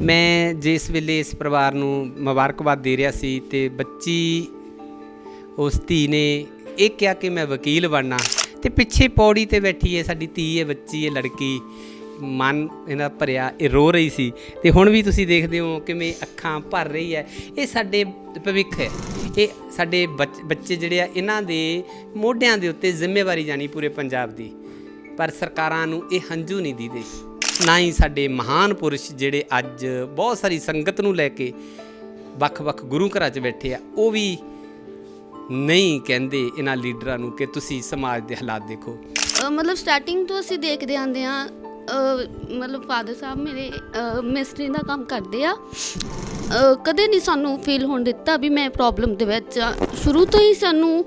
ਮੈਂ ਜਿਸ ਵੇਲੇ ਇਸ ਪਰਿਵਾਰ ਨੂੰ ਮੁਬਾਰਕਬਾਦ ਦੇ ਰਿਹਾ ਸੀ ਤੇ ਬੱਚੀ, ਉਸ ਧੀ ਨੇ ਇਹ ਕਿਹਾ ਕਿ ਮੈਂ ਵਕੀਲ ਬਣਨਾ। ਤੇ ਪਿੱਛੇ ਪੌੜੀ ਤੇ ਬੈਠੀ ਹੈ ਸਾਡੀ ਧੀ ਹੈ ਬੱਚੀ ਹੈ ਲੜਕੀ, ਮਨ ਇਹਦਾ ਭਰਿਆ, ਇਹ ਰੋ ਰਹੀ ਸੀ। ਤੇ ਹੁਣ ਵੀ ਤੁਸੀਂ ਦੇਖਦੇ ਹੋ ਕਿਵੇਂ ਅੱਖਾਂ ਭਰ ਰਹੀ ਹੈ। ਇਹ ਸਾਡੇ ਭਵਿੱਖ ਹੈ। ਇਹ ਸਾਡੇ ਬੱਚ- ਬੱਚੇ ਜਿਹੜੇ ਆ, ਇਹਨਾਂ ਦੇ ਮੋਢਿਆਂ ਦੇ ਉੱਤੇ ਜ਼ਿੰਮੇਵਾਰੀ ਜਾਣੀ ਪੂਰੇ ਪੰਜਾਬ ਦੀ। ਪਰ ਸਰਕਾਰਾਂ ਨੂੰ ਇਹ ਹੰਝੂ ਨਹੀਂ ਦੀਦੇ। ਨਾ ਹੀ ਸਾਡੇ ਮਹਾਨ ਪੁਰਸ਼ ਜਿਹੜੇ ਅੱਜ ਬਹੁਤ ਸਾਰੀ ਸੰਗਤ ਨੂੰ ਲੈ ਕੇ ਵੱਖ-ਵੱਖ ਗੁਰੂ ਘਰਾਂ 'ਚ ਬੈਠੇ ਆ ਉਹ ਵੀ ਨਹੀਂ ਕਹਿੰਦੇ ਇਹਨਾਂ ਲੀਡਰਾਂ ਨੂੰ ਕਿ ਤੁਸੀਂ ਸਮਾਜ ਦੇ ਹਾਲਾਤ ਦੇਖੋ। ਮਤਲਬ ਸਟਾਰਟਿੰਗ ਤੋਂ ਅਸੀਂ ਦੇਖਦੇ ਆਂਦੇ ਆ ਮਤਲਬ ਫਾਦਰ ਸਾਹਿਬ ਮੇਰੇ ਅ, ਮਿਸਤਰੀ ਦਾ ਕੰਮ ਕਰਦੇ ਆ। ਕਦੇ ਨਹੀਂ ਸਾਨੂੰ ਫੀਲ ਹੋਣ ਦਿੱਤਾ ਵੀ ਮੈਂ ਪ੍ਰੋਬਲਮ ਦੇ ਵਿੱਚ ਆ। ਸ਼ੁਰੂ ਤੋਂ ਹੀ ਸਾਨੂੰ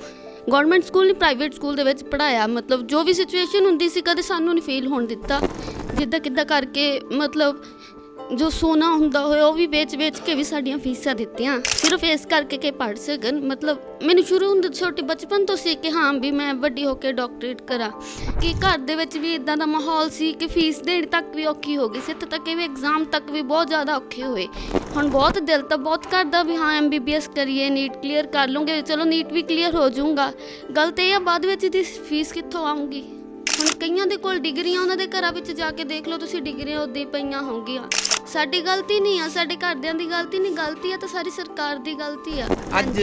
ਗਵਰਨਮੈਂਟ ਸਕੂਲ ਨਹੀਂ, ਪ੍ਰਾਈਵੇਟ ਸਕੂਲ ਦੇ ਵਿੱਚ ਪੜਾਇਆ ਮਤਲਬ ਜੋ ਵੀ ਸਿਚੁਏਸ਼ਨ ਹੁੰਦੀ ਸੀ, ਕਦੇ ਸਾਨੂੰ ਨਹੀਂ ਫੀਲ ਹੋਣ ਦਿੱਤਾ। ਜਿੱਦਾਂ ਕਿੱਦਾਂ ਕਰਕੇ, ਮਤਲਬ ਜੋ ਸੋਨਾ ਹੁੰਦਾ ਹੋਇਆ, ਉਹ ਵੀ ਵੇਚ-ਵੇਚ ਕੇ ਵੀ ਸਾਡੀਆਂ ਫੀਸਾਂ ਦਿੱਤੀਆਂ। ਸਿਰਫ ਇਸ ਕਰਕੇ ਕਿ ਪੜ੍ਹ ਸਕਣ। ਮਤਲਬ ਮੈਨੂੰ ਸ਼ੁਰੂ ਹੁੰਦੇ ਛੋਟੇ ਬਚਪਨ ਤੋਂ ਸੀ ਕਿ ਹਾਂ ਵੀ ਮੈਂ ਵੱਡੀ ਹੋ ਕੇ ਡਾਕਟਰੇਟ ਕਰਾਂ। ਕਿ ਘਰ ਦੇ ਵਿੱਚ ਵੀ ਇਦਾਂ ਦਾ ਮਾਹੌਲ ਸੀ ਕਿ ਫੀਸ ਦੇਣ ਤੱਕ ਵੀ ਔਖੀ ਹੋ ਗਈ ਸੀ। ਇੱਥੇ ਤੱਕ ਕਿ ਵੀ ਐਗਜ਼ਾਮ ਤੱਕ ਵੀ ਬਹੁਤ ਜ਼ਿਆਦਾ ਔਖੇ ਹੋਏ। ਹੁਣ ਬਹੁਤ ਦਿਲ ਤਾਂ ਬਹੁਤ ਕਰਦਾ ਵੀ ਹਾਂ ਐਮਬੀਬੀਐਸ ਕਰੀਏ ਨੀਟ ਕਲੀਅਰ ਕਰ ਲੂੰਗੇ। ਚਲੋ ਨੀਟ ਵੀ ਕਲੀਅਰ ਹੋ ਜਾਊਂਗਾ। ਗੱਲ ਤੇ ਇਹ ਆ, ਬਾਅਦ ਵਿੱਚ ਇਹਦੀ ਫੀਸ ਕਿੱਥੋਂ ਆਊਗੀ? ਹੁਣ ਕਈਆਂ ਦੇ ਕੋਲ ਡਿਗਰੀਆਂ, ਉਹਨਾਂ ਦੇ ਘਰਾਂ ਵਿੱਚ ਜਾ ਕੇ ਦੇਖ ਲਓ, ਤੁਸੀਂ ਡਿਗਰੀਆਂ ਉੱਦਾਂ ਹੀ ਪਈਆਂ ਹੋਣਗੀਆਂ। ਸਾਡੀ ਗਲਤੀ ਨਹੀਂ ਆ, ਸਾਡੇ ਘਰਦਿਆਂ ਦੀ ਗਲਤੀ ਨਹੀਂ, ਗਲਤੀ ਆ ਤਾਂ ਸਾਰੀ ਸਰਕਾਰ ਦੀ ਗਲਤੀ ਆ। ਅੱਜ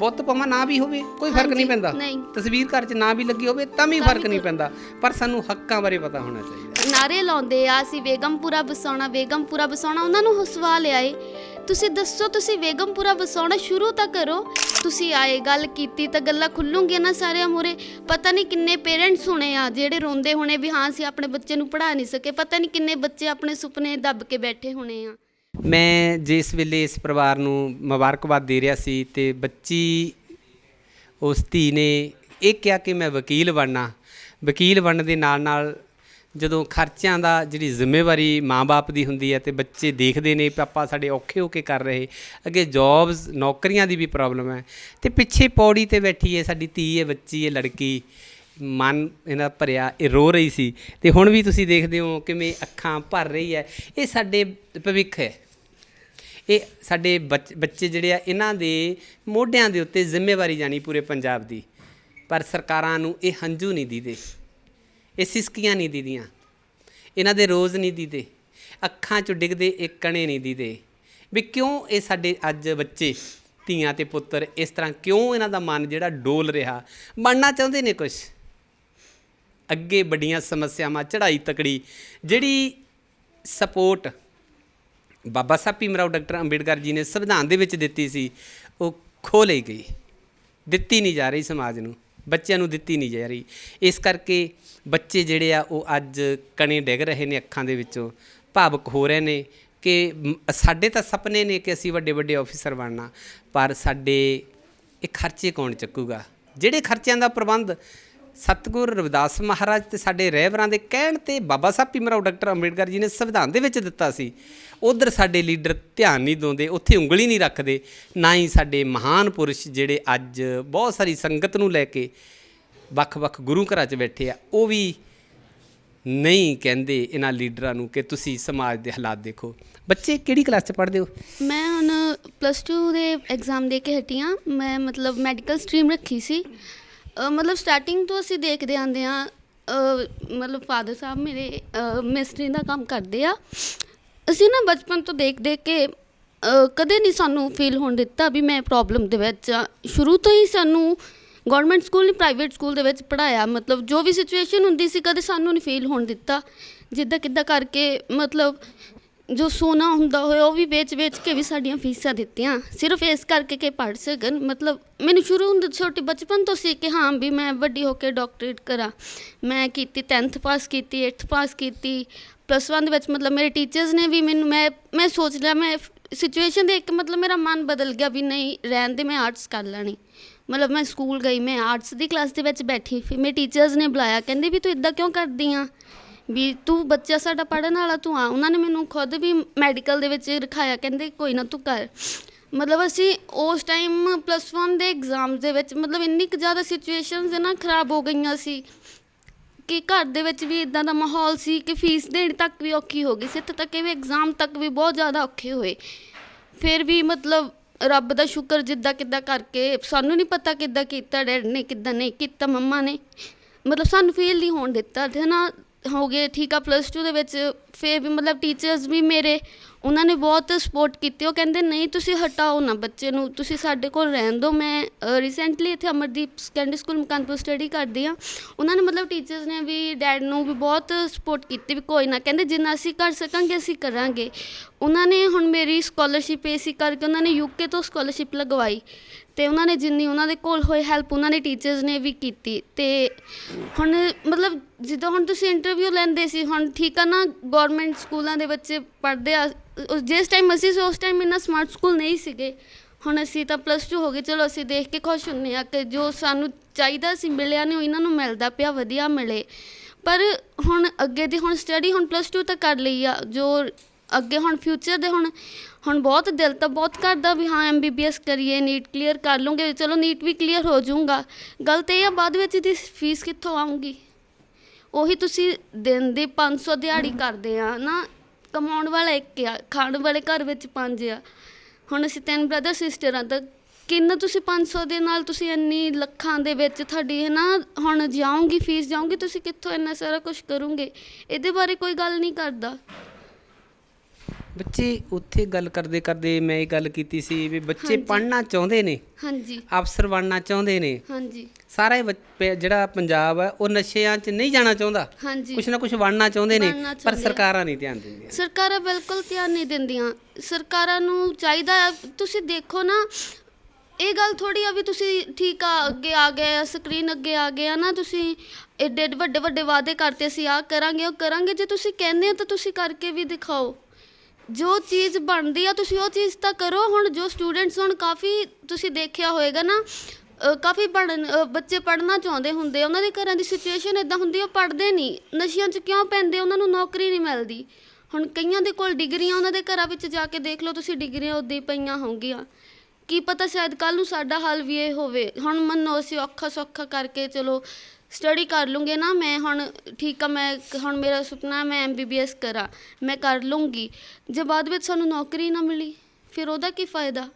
ਬੁੱਤ ਭਾਵੇਂ ਨਾ ਵੀ ਹੋਵੇ ਕੋਈ ਫ਼ਰਕ ਨਹੀਂ ਪੈਂਦਾ। ਨਹੀਂ। ਤਸਵੀਰ ਘਰ 'ਚ ਨਾ ਵੀ ਲੱਗੀ ਹੋਵੇ ਤਾਂ ਵੀ ਫ਼ਰਕ ਨਹੀਂ ਪੈਂਦਾ। ਪਰ ਸਾਨੂੰ ਹੱਕਾਂ ਬਾਰੇ ਪਤਾ ਹੋਣਾ ਚਾਹੀਦਾ। ਨਾਰੇ ਲਾਉਂਦੇ ਆ ਅਸੀਂ ਵੇਗਮਪੁਰਾ ਬਸਾਉਣਾ ਵੇਗਮਪੁਰਾ ਬਸਾਉਣਾ ਉਹਨਾਂ ਨੂੰ ਹਸਵਾ ਲਿਆਏ ਤੁਸੀਂ ਦੱਸੋ ਤੁਸੀਂ ਵੇਗਮਪੁਰਾ ਬਸਾਉਣਾ ਸ਼ੁਰੂ ਤਾਂ ਕਰੋ। ਤੁਸੀਂ ਆਏ ਗੱਲ ਕੀਤੀ ਤਾਂ ਗੱਲਾਂ ਖੁੱਲੂਗੀਆਂ ਨਾ ਸਾਰਿਆਂ ਮੂਹਰੇ। ਪਤਾ ਨਹੀਂ ਕਿੰਨੇ ਪੇਰੈਂਟਸ ਹੋਣੇ ਆ ਜਿਹੜੇ ਰੋਂਦੇ ਹੋਣੇ ਵੀ ਹਾਂ ਅਸੀਂ ਆਪਣੇ ਬੱਚੇ ਨੂੰ ਪੜ੍ਹਾ ਨਹੀਂ ਸਕੇ। ਪਤਾ ਨਹੀਂ ਕਿੰਨੇ ਬੱਚੇ ਆਪਣੇ ਸੁਪਨੇ ਦੱਬ ਕੇ ਬੈਠੇ ਹੋਣੇ ਆ। ਮੈਂ ਜਿਸ ਵੇਲੇ ਇਸ ਪਰਿਵਾਰ ਨੂੰ ਮੁਬਾਰਕਬਾਦ ਦੇ ਰਿਹਾ ਸੀ ਤੇ ਬੱਚੀ, ਉਸ ਧੀ ਨੇ ਇਹ ਕਿਹਾ ਕਿ ਮੈਂ ਵਕੀਲ ਬਣਨਾ। ਵਕੀਲ ਬਣਨ ਦੇ ਨਾਲ ਨਾਲ ਜਦੋਂ ਖਰਚਿਆਂ ਦਾ ਜਿਹੜੀ ਜ਼ਿੰਮੇਵਾਰੀ ਮਾਂ-ਬਾਪ ਦੀ ਹੁੰਦੀ ਹੈ ਤੇ ਬੱਚੇ ਦੇਖਦੇ ਨੇ, ਪਾਪਾ ਸਾਡੇ ਔਖੇ ਹੋ ਕੇ ਕਰ ਰਹੇ, ਅੱਗੇ ਜੌਬਸ, ਨੌਕਰੀਆਂ ਦੀ ਵੀ ਪ੍ਰੋਬਲਮ ਹੈ। ਤੇ ਪਿੱਛੇ ਪੌੜੀ ਤੇ ਬੈਠੀ ਹੈ ਸਾਡੀ ਧੀ ਹੈ ਬੱਚੀ ਹੈ ਲੜਕੀ। ਮਨ ਇਹਨਾਂ ਭਰਿਆ, ਇਹ ਰੋ ਰਹੀ ਸੀ। ਤੇ ਹੁਣ ਵੀ ਤੁਸੀਂ ਦੇਖਦੇ ਹੋ ਕਿਵੇਂ ਅੱਖਾਂ ਭਰ ਰਹੀ ਹੈ। ਇਹ ਸਾਡੇ ਭਵਿੱਖ ਹੈ। ਇਹ ਸਾਡੇ ਬੱਚ- ਬੱਚੇ ਜਿਹੜੇ ਆ, ਇਹਨਾਂ ਦੇ ਮੋਢਿਆਂ ਦੇ ਉੱਤੇ ਜ਼ਿੰਮੇਵਾਰੀ ਜਾਣੀ ਪੂਰੇ ਪੰਜਾਬ ਦੀ। ਪਰ ਸਰਕਾਰਾਂ ਨੂੰ ਇਹ ਹੰਝੂ ਨਹੀਂ ਦੀਦੇ। ਇਹ ਸਿਸਕੀਆਂ ਨਹੀਂ ਦੀਦੀਆਂ। ਇਹਨਾਂ ਦੇ ਰੋਜ਼ ਨਹੀਂ ਦੀਦੇ। ਅੱਖਾਂ 'ਚੋਂ ਡਿੱਗਦੇ ਇੱਕ ਕਣੇ ਨਹੀਂ ਦੀਦੇ। ਵੀ ਕਿਉਂ ਇਹ ਸਾਡੇ ਅੱਜ ਬੱਚੇ, ਧੀਆਂ ਤੇ ਪੁੱਤਰ ਇਸ ਤਰ੍ਹਾਂ ਕਿਉਂ ਇਹਨਾਂ ਦਾ ਮਨ ਜਿਹੜਾ ਡੋਲ ਰਿਹਾ? ਬਣਨਾ ਚਾਹੁੰਦੇ ਨੇ ਕੁਝ ਅੱਗੇ ਵੱਡੀਆਂ ਸਮੱਸਿਆਵਾਂ, ਚੜ੍ਹਾਈ ਤਕੜੀ, ਜਿਹੜੀ ਸਪੋਰਟ ਬਾਬਾ ਸਾਹਿਬ ਭੀਮਰਾਓ ਡਾਕਟਰ ਅੰਬੇਡਕਰ ਜੀ ਨੇ ਸੰਵਿਧਾਨ ਦੇ ਵਿੱਚ ਦਿੱਤੀ ਸੀ, ਉਹ ਖੋਹ ਲਈ ਗਈ। ਦਿੱਤੀ ਨਹੀਂ ਜਾ ਰਹੀ ਸਮਾਜ ਨੂੰ, ਬੱਚਿਆਂ ਨੂੰ ਦਿੱਤੀ ਨਹੀਂ ਜਾ ਰਹੀ। ਇਸ ਕਰਕੇ ਬੱਚੇ ਜਿਹੜੇ ਆ, ਉਹ ਅੱਜ ਕਣੇ ਡਿੱਗ ਰਹੇ ਨੇ ਅੱਖਾਂ ਦੇ ਵਿੱਚੋਂ, ਭਾਵਕ ਹੋ ਰਹੇ ਨੇ ਕਿ ਸਾਡੇ ਤਾਂ ਸੁਪਨੇ ਨੇ ਕਿ ਅਸੀਂ ਵੱਡੇ ਵੱਡੇ ਆਫੀਸਰ ਬਣਨਾ, ਪਰ ਸਾਡੇ ਇਹ ਖਰਚੇ ਕੌਣ ਚੱਕੂਗਾ? ਜਿਹੜੇ ਖਰਚਿਆਂ ਦਾ ਪ੍ਰਬੰਧ ਸਤਿਗੁਰ ਰਵਿਦਾਸ ਮਹਾਰਾਜ ਤੇ ਸਾਡੇ ਰਹਿਬਰਾਂ ਦੇ ਕਹਿਣ ਤੇ ਬਾਬਾ ਸਾਹਿਬ ਭੀਮਰਾਓ ਡਾਕਟਰ ਅੰਬੇਡਕਰ ਜੀ ਨੇ ਸੰਵਿਧਾਨ ਦੇ ਵਿੱਚ ਦਿੱਤਾ ਸੀ, ਉਧਰ ਸਾਡੇ ਲੀਡਰ ਧਿਆਨ ਨਹੀਂ ਦਿੰਦੇ, ਉੱਥੇ ਉਂਗਲੀ ਨਹੀਂ ਰੱਖਦੇ, ਨਾ ਹੀ ਸਾਡੇ ਮਹਾਨ ਪੁਰਸ਼ ਜਿਹੜੇ ਅੱਜ ਬਹੁਤ ਸਾਰੀ ਸੰਗਤ ਨੂੰ ਲੈ ਕੇ ਵੱਖ-ਵੱਖ ਗੁਰੂ ਘਰਾਂ 'ਚ ਬੈਠੇ ਆ, ਉਹ ਵੀ ਨਹੀਂ ਕਹਿੰਦੇ ਇਹਨਾਂ ਲੀਡਰਾਂ ਨੂੰ ਕਿ ਤੁਸੀਂ ਸਮਾਜ ਦੇ ਹਾਲਾਤ ਦੇਖੋ। ਬੱਚੇ ਕਿਹੜੀ ਕਲਾਸ 'ਚ ਪੜ੍ਹਦੇ ਹੋ? ਮੈਂ ਹੁਣ ਪਲੱਸ 2 ਦੇ ਐਗਜ਼ਾਮ ਦੇ ਕੇ ਹਟੀ ਹਾਂ ਮੈਂ ਮਤਲਬ ਮੈਡੀਕਲ ਸਟਰੀਮ ਰੱਖੀ ਸੀ। ਮਤਲਬ ਸਟਾਰਟਿੰਗ ਤੋਂ ਅਸੀਂ ਦੇਖਦੇ ਆਂਦੇ ਆ ਮਤਲਬ ਫਾਦਰ ਸਾਹਿਬ ਮੇਰੇ ਮਿਸਤਰੀ ਦਾ ਕੰਮ ਕਰਦੇ ਆ। ਅਸੀਂ ਨਾ ਬਚਪਨ ਤੋਂ ਦੇਖ ਦੇਖ ਕੇ ਕਦੇ ਨਹੀਂ ਸਾਨੂੰ ਫੀਲ ਹੋਣ ਦਿੱਤਾ ਵੀ ਮੈਂ ਪ੍ਰੋਬਲਮ ਦੇ ਵਿੱਚ ਆ। ਸ਼ੁਰੂ ਤੋਂ ਹੀ ਸਾਨੂੰ ਗਵਰਨਮੈਂਟ ਸਕੂਲ ਨਹੀਂ ਪ੍ਰਾਈਵੇਟ ਸਕੂਲ ਦੇ ਵਿੱਚ ਪੜਾਇਆ ਮਤਲਬ ਜੋ ਵੀ ਸਿਚੁਏਸ਼ਨ ਹੁੰਦੀ ਸੀ, ਕਦੇ ਸਾਨੂੰ ਨਹੀਂ ਫੀਲ ਹੋਣ ਦਿੱਤਾ। ਜਿੱਦਾਂ ਕਿੱਦਾਂ ਕਰਕੇ ਮਤਲਬ ਜੋ ਸੋਨਾ ਹੁੰਦਾ ਹੋਇਆ, ਉਹ ਵੀ ਵੇਚ-ਵੇਚ ਕੇ ਵੀ ਸਾਡੀਆਂ ਫੀਸਾਂ ਦਿੱਤੀਆਂ। ਸਿਰਫ ਇਸ ਕਰਕੇ ਕਿ ਪੜ੍ਹ ਸਕਣ। ਮਤਲਬ ਮੈਨੂੰ ਸ਼ੁਰੂ ਹੁੰਦੇ ਛੋਟੇ, ਬਚਪਨ ਤੋਂ ਸੀ ਕਿ ਹਾਂ ਵੀ ਮੈਂ ਵੱਡੀ ਹੋ ਕੇ ਡਾਕਟਰੇਟ ਕਰਾਂ। ਮੈਂ ਕੀਤੀ 10th ਪਾਸ ਕੀਤੀ 8th ਪਾਸ ਕੀਤੀ ਪਲੱਸ 1 ਦੇ ਵਿੱਚ ਮਤਲਬ ਮੇਰੇ ਟੀਚਰਸ ਨੇ ਵੀ ਮੈਨੂੰ, ਮੈਂ ਮੈਂ ਸੋਚ ਲਿਆ, ਮੈਂ ਸਿਚੁਏਸ਼ਨ ਦੇਖ ਕੇ ਮਤਲਬ ਮੇਰਾ ਮਨ ਬਦਲ ਗਿਆ ਵੀ ਨਹੀਂ, ਰਹਿਣ ਦੇ ਮੈਂ ਆਰਟਸ ਕਰ ਲੈਣੀ। ਮਤਲਬ ਮੈਂ ਸਕੂਲ ਗਈ, ਮੈਂ ਆਰਟਸ ਦੀ ਕਲਾਸ ਦੇ ਵਿੱਚ ਬੈਠੀ। ਫਿਰ ਮੇਰੇ ਟੀਚਰਸ ਨੇ ਬੁਲਾਇਆ, ਕਹਿੰਦੇ ਵੀ ਤੂੰ ਇਦਾਂ ਕਿਉਂ ਕਰਦੀ ਆ? ਵੀ ਤੂੰ ਬੱਚਾ ਸਾਡਾ ਪੜਨ ਵਾਲਾ ਤੂੰ ਆ। ਉਹਨਾਂ ਨੇ ਮੈਨੂੰ ਖੁਦ ਵੀ ਮੈਡੀਕਲ ਦੇ ਵਿੱਚ ਰਖਾਇਆ, ਕਹਿੰਦੇ ਕੋਈ ਨਾ ਤੂੰ ਕਰ। ਮਤਲਬ ਅਸੀਂ ਉਸ ਟਾਈਮ ਪਲੱਸ 1 ਦੇ ਐਗਜ਼ਾਮ ਦੇ ਵਿੱਚ ਮਤਲਬ ਇੰਨੀ ਕੁ ਜ਼ਿਆਦਾ ਸਿਚੁਏਸ਼ਨਸ ਨਾ ਖਰਾਬ ਹੋ ਗਈਆਂ ਸੀ ਕਿ ਘਰ ਦੇ ਵਿੱਚ ਵੀ ਇਦਾਂ ਦਾ ਮਾਹੌਲ ਸੀ ਕਿ ਫੀਸ ਦੇਣ ਤੱਕ ਵੀ ਔਖੀ ਹੋ ਗਈ ਸੀ। ਇੱਥੇ ਤੱਕ ਕਿ ਵੀ ਐਗਜ਼ਾਮ ਤੱਕ ਵੀ ਬਹੁਤ ਜ਼ਿਆਦਾ ਔਖੇ ਹੋਏ। ਫਿਰ ਵੀ ਮਤਲਬ ਰੱਬ ਦਾ ਸ਼ੁਕਰ ਜਿੱਦਾਂ ਕਿੱਦਾਂ ਕਰਕੇ, ਸਾਨੂੰ ਨਹੀਂ ਪਤਾ ਕਿੱਦਾਂ ਕੀਤਾ ਡੈਡ ਨੇ, ਕਿੱਦਾਂ ਨਹੀਂ ਕੀਤਾ ਮੰਮਾ ਨੇ। ਮਤਲਬ ਸਾਨੂੰ ਫੇਲ ਨਹੀਂ ਹੋਣ ਦਿੱਤਾ ਹੈ ਨਾ ਹੋ ਗਏ, ਠੀਕ ਆ ਪਲੱਸ 2 ਦੇ ਵਿੱਚ ਫਿਰ ਵੀ ਮਤਲਬ ਟੀਚਰਸ ਵੀ ਮੇਰੇ, ਉਹਨਾਂ ਨੇ ਬਹੁਤ ਸਪੋਰਟ ਕੀਤੀ। ਉਹ ਕਹਿੰਦੇ, ਨਹੀਂ, ਤੁਸੀਂ ਹਟਾਓ ਨਾ ਬੱਚੇ ਨੂੰ, ਤੁਸੀਂ ਸਾਡੇ ਕੋਲ ਰਹਿਣ ਦਿਓ। ਮੈਂ ਰੀਸੈਂਟਲੀ ਇੱਥੇ Amardeep secondary school Makanpur study ਕਰਦੀ ਆ ਉਹਨਾਂ ਨੇ ਮਤਲਬ ਟੀਚਰਸ ਨੇ ਵੀ ਡੈਡ ਨੂੰ ਵੀ ਬਹੁਤ ਸਪੋਰਟ ਕੀਤੀ ਵੀ ਕੋਈ ਨਾ, ਕਹਿੰਦੇ, ਜਿੰਨਾ ਅਸੀਂ ਕਰ ਸਕਾਂਗੇ, ਅਸੀਂ ਕਰਾਂਗੇ। ਉਹਨਾਂ ਨੇ ਹੁਣ ਮੇਰੀ ਸਕਾਲਰਸ਼ਿਪ ਏਸੀ ਕਰਕੇ, ਉਹਨਾਂ ਨੇ ਯੂਕੇ ਤੋਂ ਸਕਾਲਰਸ਼ਿਪ ਲਗਵਾਈ। ਤੇ ਉਹਨਾਂ ਨੇ ਜਿੰਨੀ ਉਹਨਾਂ ਦੇ ਕੋਲ ਹੋਈ ਹੈਲਪ ਉਹਨਾਂ ਦੇ ਟੀਚਰਸ ਨੇ ਵੀ ਕੀਤੀ ਤੇ ਹੁਣ ਮਤਲਬ ਜਿੱਦਾਂ ਹੁਣ ਤੁਸੀਂ ਇੰਟਰਵਿਊ ਲੈਂਦੇ ਸੀ, ਹੁਣ ਠੀਕ ਆ ਨਾ ਗਵਰਨਮੈਂਟ ਸਕੂਲਾਂ ਦੇ ਬੱਚੇ ਪੜ੍ਹਦੇ ਆ ਉਸ- ਜਿਸ ਟਾਈਮ ਅਸੀਂ ਸੀ ਉਸ ਟਾਈਮ ਇੰਨਾ ਸਮਾਰਟ ਸਕੂਲ ਨਹੀਂ ਸੀਗੇ। ਹੁਣ ਅਸੀਂ ਤਾਂ ਪਲੱਸ 2 ਹੋ ਗਏ, ਚਲੋ ਅਸੀਂ ਦੇਖ ਕੇ ਖੁਸ਼ ਹੁੰਨੇ ਆ ਕਿ ਜੋ ਸਾਨੂੰ ਚਾਹੀਦਾ ਸੀ, ਮਿਲਿਆ ਨਹੀਂ ਉਹ ਇਹਨਾਂ ਨੂੰ ਮਿਲਦਾ ਪਿਆ, ਵਧੀਆ ਮਿਲੇ। ਪਰ ਹੁਣ ਅੱਗੇ ਦੀ ਹੁਣ ਸਟੱਡੀ ਹੁਣ ਪਲੱਸ 2 ਤੱਕ ਕਰ ਲਈ ਆ, ਜੋ ਅੱਗੇ ਹੁਣ ਫਿਊਚਰ ਦੇ ਹੁਣ ਹੁਣ ਬਹੁਤ ਦਿਲ ਤਾਂ ਬਹੁਤ ਕਰਦਾ ਵੀ ਹਾਂ ਐਮਬੀਬੀਐਸ ਕਰੀਏ ਨੀਟ ਕਲੀਅਰ ਕਰ ਲੂੰਗੇ, ਚਲੋ ਨੀਟ ਵੀ ਕਲੀਅਰ ਹੋ ਜਾਊਗਾ। ਗੱਲ ਤੇ ਇਹ ਆ, ਬਾਅਦ ਵਿੱਚ ਦੀ ਫੀਸ ਕਿੱਥੋਂ ਆਉਂਗੀ ਉਹੀ ਤੁਸੀਂ ਦਿਨ ਦੇ 500 ਦਿਹਾੜੀ ਕਰਦੇ ਆ ਨਾ, ਕਮਾਉਣ ਵਾਲਾ ਇੱਕ ਆ, ਖਾਣ ਵਾਲੇ ਘਰ ਵਿੱਚ ਪੰਜ ਆ। ਹੁਣ ਅਸੀਂ ਤਿੰਨ ਬ੍ਰਦਰ ਸਿਸਟਰ ਆ, ਤਾਂ ਕਿੰਨਾ ਤੁਸੀਂ 500 ਦੇ ਨਾਲ ਤੁਸੀਂ ਇੰਨੀ ਲੱਖਾਂ ਦੇ ਵਿੱਚ ਤੁਹਾਡੀ ਹੈ ਨਾ, ਹੁਣ ਜਾਉਂਗੀ ਫੀਸ ਜਾਉਂਗੀ ਤੁਸੀਂ ਕਿੱਥੋਂ ਇੰਨਾ ਸਾਰਾ ਕੁਝ ਕਰੋਗੇ? ਇਹਦੇ ਬਾਰੇ ਕੋਈ ਗੱਲ ਨਹੀਂ ਕਰਦਾ। ਬੱਚੇ ਉੱਥੇ ਗੱਲ ਕਰਦੇ ਕਰਦੇ ਮੈਂ ਇਹ ਗੱਲ ਕੀਤੀ ਸੀ ਵੀ ਬੱਚੇ। ਪੜ੍ਹਨਾ ਚਾਹੁੰਦੇ ਨੇ। ਹਾਂਜੀ। ਅਫਸਰ ਬਣਨਾ ਚਾਹੁੰਦੇ ਨੇ। ਹਾਂਜੀ। ਸਾਰਾ ਇਹ ਬੱਚ- ਪ- ਜਿਹੜਾ ਪੰਜਾਬ ਹੈ ਉਹ ਨਸ਼ਿਆਂ 'ਚ ਨਹੀਂ ਜਾਣਾ ਚਾਹੁੰਦਾ। ਹਾਂਜੀ। ਕੁਛ ਨਾ ਕੁਛ ਬਣਨਾ ਚਾਹੁੰਦੇ ਨੇ ਬਣਨਾ ਪਰ ਚਾਹੁੰਦੇ ਆ। ਸਰਕਾਰਾਂ ਨਹੀਂ ਧਿਆਨ ਦਿੰਦੀਆਂ। ਸਰਕਾਰਾਂ ਬਿਲਕੁਲ ਧਿਆਨ ਨਹੀਂ ਦਿੰਦੀਆਂ। ਸਰਕਾਰਾਂ ਨੂੰ ਚਾਹੀਦਾ ਆ ਤੁਸੀਂ ਦੇਖੋ ਨਾ ਇਹ ਗੱਲ ਥੋੜੀ ਆ ਵੀ ਤੁਸੀਂ ਠੀਕ ਆ ਅੱਗੇ ਆ ਗਏ ਆ ਸਕਰੀਨ ਅੱਗੇ ਆ ਗਏ ਆ ਨਾ ਤੁਸੀਂ ਏਡੇ ਏਡੇ ਵੱਡੇ ਵੱਡੇ ਵਾਅਦੇ ਕਰਤੇ ਸੀ ਆ ਕਰਾਂਗੇ ਉਹ ਕਰਾਂਗੇ। ਜੇ ਤੁਸੀਂ ਕਹਿੰਦੇ ਹੋ ਤਾਂ ਤੁਸੀਂ ਕਰਕੇ ਵੀ ਦਿਖਾਓ। ਜੋ ਚੀਜ਼ ਬਣਦੀ ਆ ਤੁਸੀਂ ਉਹ ਚੀਜ਼ ਤਾਂ ਕਰੋ। ਹੁਣ ਜੋ ਸਟੂਡੈਂਟਸ ਹੁਣ ਕਾਫੀ ਤੁਸੀਂ ਦੇਖਿਆ ਹੋਏਗਾ ਨਾ ਅ, ਕਾਫੀ ਪੜਨ ਬੱਚੇ ਪੜਨਾ ਚਾਹੁੰਦੇ ਹੁੰਦੇ ਆ, ਉਹਨਾਂ ਦੇ ਘਰਾਂ ਦੀ ਸਿਚੁਏਸ਼ਨ ਇਦਾਂ ਹੁੰਦੀ ਆ, ਉਹ ਪੜਦੇ ਨਹੀਂ। ਨਸ਼ਿਆਂ 'ਚ ਕਿਉਂ ਪੈਂਦੇ? ਉਹਨਾਂ ਨੂੰ ਨੌਕਰੀ ਨਹੀਂ ਮਿਲਦੀ। ਹੁਣ ਕਈਆਂ ਦੇ ਕੋਲ ਡਿਗਰੀਆਂ ਉਹਨਾਂ ਦੇ ਘਰਾਂ ਵਿੱਚ ਜਾ ਕੇ ਦੇਖ ਲਓ ਤੁਸੀਂ ਡਿਗਰੀਆਂ ਉੱਦਾਂ ਹੀ ਪਈਆਂ ਹੋਣਗੀਆਂ। ਕੀ ਪਤਾ ਸ਼ਾਇਦ ਕੱਲ ਨੂੰ ਸਾਡਾ ਹਾਲ ਵੀ ਇਹ ਹੋਵੇ। ਹੁਣ ਮੰਨੋ ਅਸੀਂ ਔਖਾ ਸੌਖਾ ਕਰਕੇ ਚਲੋ ਸਟੱਡੀ ਕਰ ਲੂੰਗੇ ਨਾ ਮੈਂ ਹੁਣ ਠੀਕ ਆ ਮੈਂ ਹੁਣ ਮੇਰਾ ਸੁਪਨਾ ਮੈਂ ਐਮਬੀਬੀਐਸ ਕਰਾਂ ਮੈਂ ਕਰ ਲੂੰਗੀ। ਜੇ ਬਾਅਦ ਵਿੱਚ ਸਾਨੂੰ ਨੌਕਰੀ ਨਾ ਮਿਲੀ ਫਿਰ ਉਹਦਾ ਕੀ ਫਾਇਦਾ?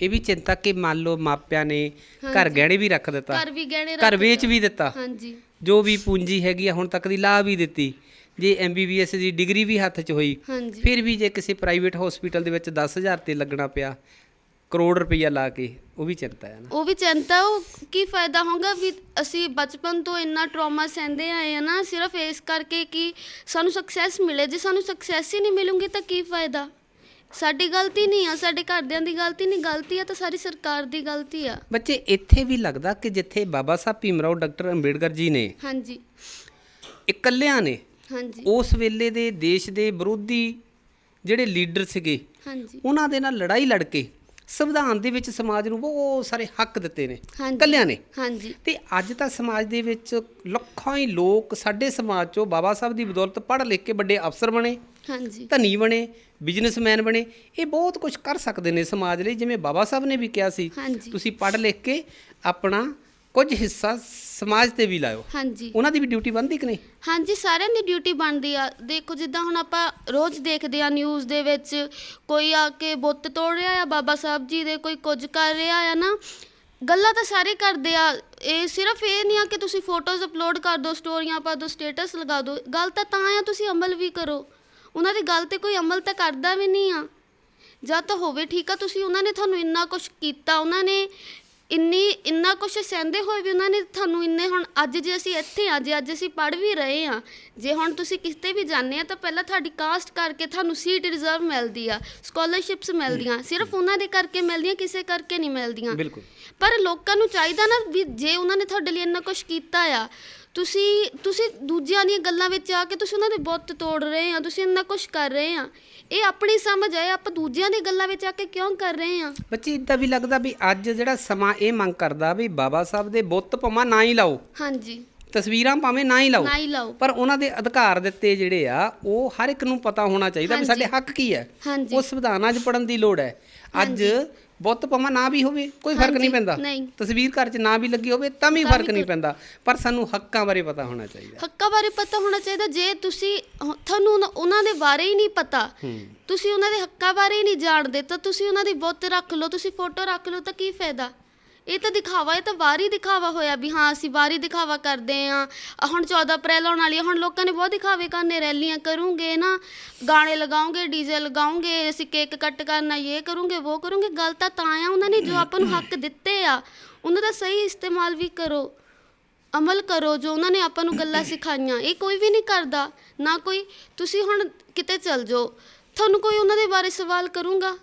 ਇਹ ਵੀ ਚਿੰਤਾ ਕਿ ਮੰਨ ਲਓ ਮਾਪਿਆਂ ਨੇ ਘਰ। ਗਹਿਣੇ ਵੀ ਰੱਖ ਦਿੱਤਾ ਘਰ ਵੀ ਗਹਿਣੇ ਘਰ ਰੱਖ ਵੇਚ ਦਿੱਤਾ। ਵੀ ਦਿੱਤਾ। ਹਾਂਜੀ। ਜੋ ਵੀ ਪੂੰਜੀ ਹੈਗੀ ਆ ਹੁਣ ਤੱਕ ਦੀ ਲਾ ਵੀ ਦਿੱਤੀ। ਜੇ ਐਮਬੀਬੀਐਸ ਦੀ ਡਿਗਰੀ ਵੀ ਹੱਥ 'ਚ ਹੋਈ ਹਾਂਜੀ। ਫਿਰ ਵੀ ਜੇ ਕਿਸੇ ਪ੍ਰਾਈਵੇਟ ਹਸਪੀਟਲ ਦੇ ਵਿੱਚ 10000 ਤੇ ਲੱਗਣਾ ਪਿਆ ਕਰੋੜ ਰੁਪਈਆ ਲਾ ਕੇ ਉਹ ਵੀ ਚਿੰਤਾ ਹੈ ਨਾ। ਉਹ ਵੀ ਚਿੰਤਾ ਉਹ ਕੀ ਫਾਇਦਾ ਹੋਗਾ ਵੀ ਅਸੀਂ ਬਚਪਨ ਤੋਂ ਇੰਨਾ ਟਰਾਮਾ ਸਹਿੰਦੇ ਆਏ ਆ ਨਾ ਸਿਰਫ ਇਸ ਕਰਕੇ ਕਿ ਸਾਨੂੰ ਸਕਸੈਸ ਮਿਲੇ। ਜੇ ਸਾਨੂੰ ਸਕਸੈਸ ਹੀ ਨਹੀਂ ਮਿਲੂਗੀ ਤਾਂ ਕੀ ਫਾਇਦਾ? ਸਾਡੀ ਗਲਤੀ ਨਹੀਂ ਆ ਸਾਡੇ ਘਰਦਿਆਂ ਦੀ ਗਲਤੀ ਨਹੀਂ ਗਲਤੀ ਆ ਤਾਂ ਸਾਰੀ ਸਰਕਾਰ ਦੀ ਗਲਤੀ ਆ। ਬੱਚੇ ਇੱਥੇ ਵੀ ਲੱਗਦਾ ਕਿ ਜਿੱਥੇ ਬਾਬਾ ਸਾਹਿਬ ਭੀਮਰਾਓ ਡਾਕਟਰ ਅੰਬੇਡਕਰ ਜੀ ਨੇ ਹਾਂਜੀ। ਇਕੱਲਿਆਂ ਨੇ ਹਾਂਜੀ। ਉਸ ਵੇਲੇ ਦੇ ਦੇਸ਼ ਦੇ ਵਿਰੋਧੀ ਜਿਹੜੇ ਲੀਡਰ ਸੀਗੇ ਹਾਂਜੀ। ਉਹਨਾਂ ਦੇ ਨਾਲ ਲੜਾਈ ਲੜ ਕੇ ਸੰਵਿਧਾਨ ਦੇ ਵਿੱਚ ਸਮਾਜ ਨੂੰ ਬਹੁਤ ਸਾਰੇ ਹੱਕ ਦਿੱਤੇ ਨੇ ਹਾਂਜੀ ਇਕੱਲਿਆਂ ਨੇ। ਹਾਂਜੀ। ਤੇ ਅੱਜ ਤਾਂ ਸਮਾਜ ਦੇ ਵਿੱਚ ਲੱਖਾਂ ਹੀ ਲੋਕ ਸਾਡੇ ਸਮਾਜ ਚੋਂ ਬਾਬਾ ਸਾਹਿਬ ਦੀ ਬਦੌਲਤ ਪੜ੍ਹ ਲਿਖ ਕੇ ਵੱਡੇ ਅਫਸਰ ਬਣੇ ਹਾਂਜੀ। ਧਨੀ ਬਣੇ ਬਿਜ਼ਨਸਮੈਨ ਬਣੇ। ਇਹ ਬਹੁਤ ਕੁਝ ਕਰ ਸਕਦੇ ਨੇ ਸਮਾਜ ਲਈ ਜਿਵੇਂ ਬਾਬਾ ਸਾਹਿਬ ਨੇ ਵੀ ਕਿਹਾ ਸੀ ਤੁਸੀਂ ਪੜ੍ਹ ਲਿਖ ਕੇ ਆਪਣਾ ਕੁਝ ਹਿੱਸਾ ਸਮਾਜ ਤੇ ਵੀ ਲਾਇਓ। ਹਾਂਜੀ। ਉਹਨਾਂ ਦੀ ਵੀ ਡਿਊਟੀ ਬਣਦੀ ਕਿ ਨਹੀਂ? ਹਾਂਜੀ ਸਾਰਿਆਂ ਦੀ ਡਿਊਟੀ ਬਣਦੀ ਆ। ਦੇਖੋ ਜਿੱਦਾਂ ਹੁਣ ਆਪਾਂ ਰੋਜ਼ ਦੇਖਦੇ ਆ ਨਿਊਜ਼ ਦੇ ਵਿੱਚ ਕੋਈ ਆ ਕੇ ਬੁੱਤ ਤੋੜ ਰਿਹਾ ਆ ਬਾਬਾ ਸਾਹਿਬ ਜੀ ਦੇ ਕੋਈ ਕੁਝ ਕਰ ਰਿਹਾ ਆ ਨਾ ਗੱਲਾਂ ਤਾਂ ਸਾਰੇ ਕਰਦੇ ਆ। ਇਹ ਸਿਰਫ ਇਹ ਨਹੀਂ ਆ ਕਿ ਤੁਸੀਂ ਫੋਟੋਜ਼ ਅਪਲੋਡ ਕਰ ਦਿਓ ਸਟੋਰੀਆਂ ਪਾ ਦਿਓ ਸਟੇਟਸ ਲਗਾ ਦਿਓ। ਗੱਲ ਤਾਂ ਤਾਂ ਆ ਤੁਸੀਂ ਅਮਲ ਵੀ ਕਰੋ। ਉਹਨਾਂ ਦੀ ਗੱਲ ਤੇ ਕੋਈ ਅਮਲ ਤਾਂ ਕਰਦਾ ਵੀ ਨਹੀਂ ਆ। ਜਾਂ ਤਾਂ ਹੋਵੇ ਠੀਕ ਆ ਤੁਸੀਂ ਉਹਨਾਂ ਨੇ ਤੁਹਾਨੂੰ ਇੰਨਾ ਕੁਝ ਕੀਤਾ ਉਹਨਾਂ ਨੇ ਇੰਨੀ ਇੰਨਾ ਕੁਝ ਸਹਿੰਦੇ ਹੋਏ ਵੀ ਉਹਨਾਂ ਨੇ ਤੁਹਾਨੂੰ ਇੰਨੇ ਹੁਣ ਅੱਜ ਜੇ ਅਸੀਂ ਇੱਥੇ ਆ ਜੇ ਅੱਜ ਅਸੀਂ ਪੜ ਵੀ ਰਹੇ ਆ ਜੇ ਹੁਣ ਤੁਸੀਂ ਕਿਤੇ ਵੀ ਜਾਂਦੇ ਆ ਤਾਂ ਪਹਿਲਾਂ ਤੁਹਾਡੀ ਕਾਸਟ ਕਰਕੇ ਤੁਹਾਨੂੰ ਸੀਟ ਰਿਜ਼ਰਵ ਮਿਲਦੀ ਆ ਸਕਾਲਰਸ਼ਿਪਸ ਮਿਲਦੀਆਂ ਸਿਰਫ ਉਹਨਾਂ ਦੇ ਕਰਕੇ ਮਿਲਦੀਆਂ ਕਿਸੇ ਕਰਕੇ ਨਹੀਂ ਮਿਲਦੀਆਂ। ਬਿਲਕੁਲ। ਪਰ ਲੋਕਾਂ ਨੂੰ ਚਾਹੀਦਾ ਨਾ ਵੀ ਜੇ ਉਹਨਾਂ ਨੇ ਤੁਹਾਡੇ ਲਈ ਇੰਨਾ ਕੁਝ ਕੀਤਾ ਆ ਤੁਸੀਂ ਤੁਸੀਂ ਦੂਜਿਆਂ ਦੀਆਂ ਗੱਲਾਂ ਵਿੱਚ ਆ ਕੇ ਤੁਸੀਂ ਉਹਨਾਂ ਦੇ ਬੁੱਤ ਤੋੜ ਰਹੇ ਆ ਤੁਸੀਂ ਇੰਨਾ ਕੁਝ ਕਰ ਰਹੇ ਆ। ਇਹ ਆਪਣੀ ਸਮਝ ਆਏ ਆਪਾਂ ਦੂਜਿਆਂ ਦੀ ਗੱਲਾਂ ਵਿੱਚ ਆ ਕੇ ਕਿਉਂ ਕਰ ਰਹੇ ਆ? ਬੱਚੇ ਇਦਾਂ ਵੀ ਲੱਗਦਾ ਵੀ ਅੱਜ ਜਿਹੜਾ ਸਮਾਂ ਇਹ ਮੰਗ ਕਰਦਾ ਵੀ ਬਾਬਾ ਸਾਹਿਬ ਦੇ ਬੁੱਤ ਭਮਾ ਨਾ ਹੀ ਲਾਓ। ਹਾਂਜੀ। ਤਸਵੀਰਾਂ ਭਾਵੇਂ ਨਾ ਹੀ ਲਾਓ ਨਾ ਹੀ ਲਾਓ। ਪਰ ਉਹਨਾਂ ਦੇ ਅਧਿਕਾਰ ਦਿੱਤੇ ਜਿਹੜੇ ਆ ਉਹ ਹਰ ਇੱਕ ਨੂੰ ਪਤਾ ਹੋਣਾ ਚਾਹੀਦਾ ਵੀ। ਸਾਡੇ ਹੱਕ ਕੀ ਹੈ। ਉਹ ਸੰਵਿਧਾਨ ਅੱਜ ਪੜਨ ਦੀ ਲੋੜ ਹੈ। ਅੱਜ ਬੁੱਤ ਭਾਵੇਂ ਨਾ ਵੀ ਹੋਵੇ ਕੋਈ ਫ਼ਰਕ ਨਹੀਂ ਪੈਂਦਾ। ਤਸਵੀਰ ਘਰ 'ਚ ਨਾ ਵੀ ਲੱਗੀ ਹੋਵੇ ਤਾਂ ਵੀ ਫ਼ਰਕ ਨਹੀਂ ਪੈਂਦਾ। ਪਰ ਸਾਨੂੰ ਹੱਕਾਂ ਬਾਰੇ ਪਤਾ ਹੋਣਾ ਚਾਹੀਦਾ। ਹੱਕਾਂ ਬਾਰੇ ਪਤਾ ਹੋਣਾ ਚਾਹੀਦਾ। ਜੇ ਤੁਸੀਂ ਤੁਹਾਨੂੰ ਉਹਨਾਂ- ਦੇ ਬਾਰੇ ਹੀ ਨਹੀਂ ਪਤਾ ਤੁਸੀਂ ਉਹਨਾਂ ਦੇ ਹੱਕਾਂ ਬਾਰੇ ਹੀ ਨਹੀਂ ਜਾਣਦੇ ਤਾਂ ਤੁਸੀਂ ਉਹਨਾਂ ਦੀ ਬੁੱਤ ਰੱਖ ਲਓ ਤੁਸੀਂ ਫੋਟੋ ਰੱਖ ਲਓ ਤਾਂ ਕੀ ਫਾਇਦਾ? ਇਹ ਤਾਂ ਦਿਖਾਵਾ ਇਹ ਤਾਂ ਬਾਹਰੀ ਦਿਖਾਵਾ ਹੋਇਆ ਵੀ ਹਾਂ ਅਸੀਂ ਬਾਹਰੀ ਦਿਖਾਵਾ ਕਰਦੇ ਆ ਹੁਣ 14 ਅਪ੍ਰੈਲ ਆਉਣ ਵਾਲੀ ਆ ਹੁਣ ਲੋਕਾਂ ਨੇ ਬਹੁਤ ਦਿਖਾਵੇ ਕਰਨੇ ਰੈਲੀਆਂ ਕਰੂੰਗੇ ਨਾ ਗਾਣੇ ਲਗਾਉਂਗੇ ਡੀਜ਼ੇ ਲਗਾਉਂਗੇ ਅਸੀਂ ਕੇਕ ਕੱਟ ਕਰਨਾ ਇਹ ਕਰੂੰਗੇ ਉਹ ਕਰੂੰਗੇ ਗੱਲ ਤਾਂ ਤਾਂ ਆ ਉਹਨਾਂ ਨੇ ਜੋ ਆਪਾਂ ਨੂੰ ਹੱਕ ਦਿੱਤੇ ਆ ਉਹਨਾਂ ਦਾ ਸਹੀ ਇਸਤੇਮਾਲ ਵੀ ਕਰੋ ਅਮਲ ਕਰੋ ਜੋ ਉਹਨਾਂ ਨੇ ਆਪਾਂ ਨੂੰ ਗੱਲਾਂ ਸਿਖਾਈਆਂ ਇਹ ਕੋਈ ਵੀ ਨਹੀਂ ਕਰਦਾ ਨਾ ਕੋਈ ਤੁਸੀਂ ਹੁਣ ਕਿਤੇ ਚਲ ਜਾਓ ਤੁਹਾਨੂੰ ਕੋਈ ਉਹਨਾਂ ਦੇ ਬਾਰੇ ਸਵਾਲ ਕਰੂੰਗਾ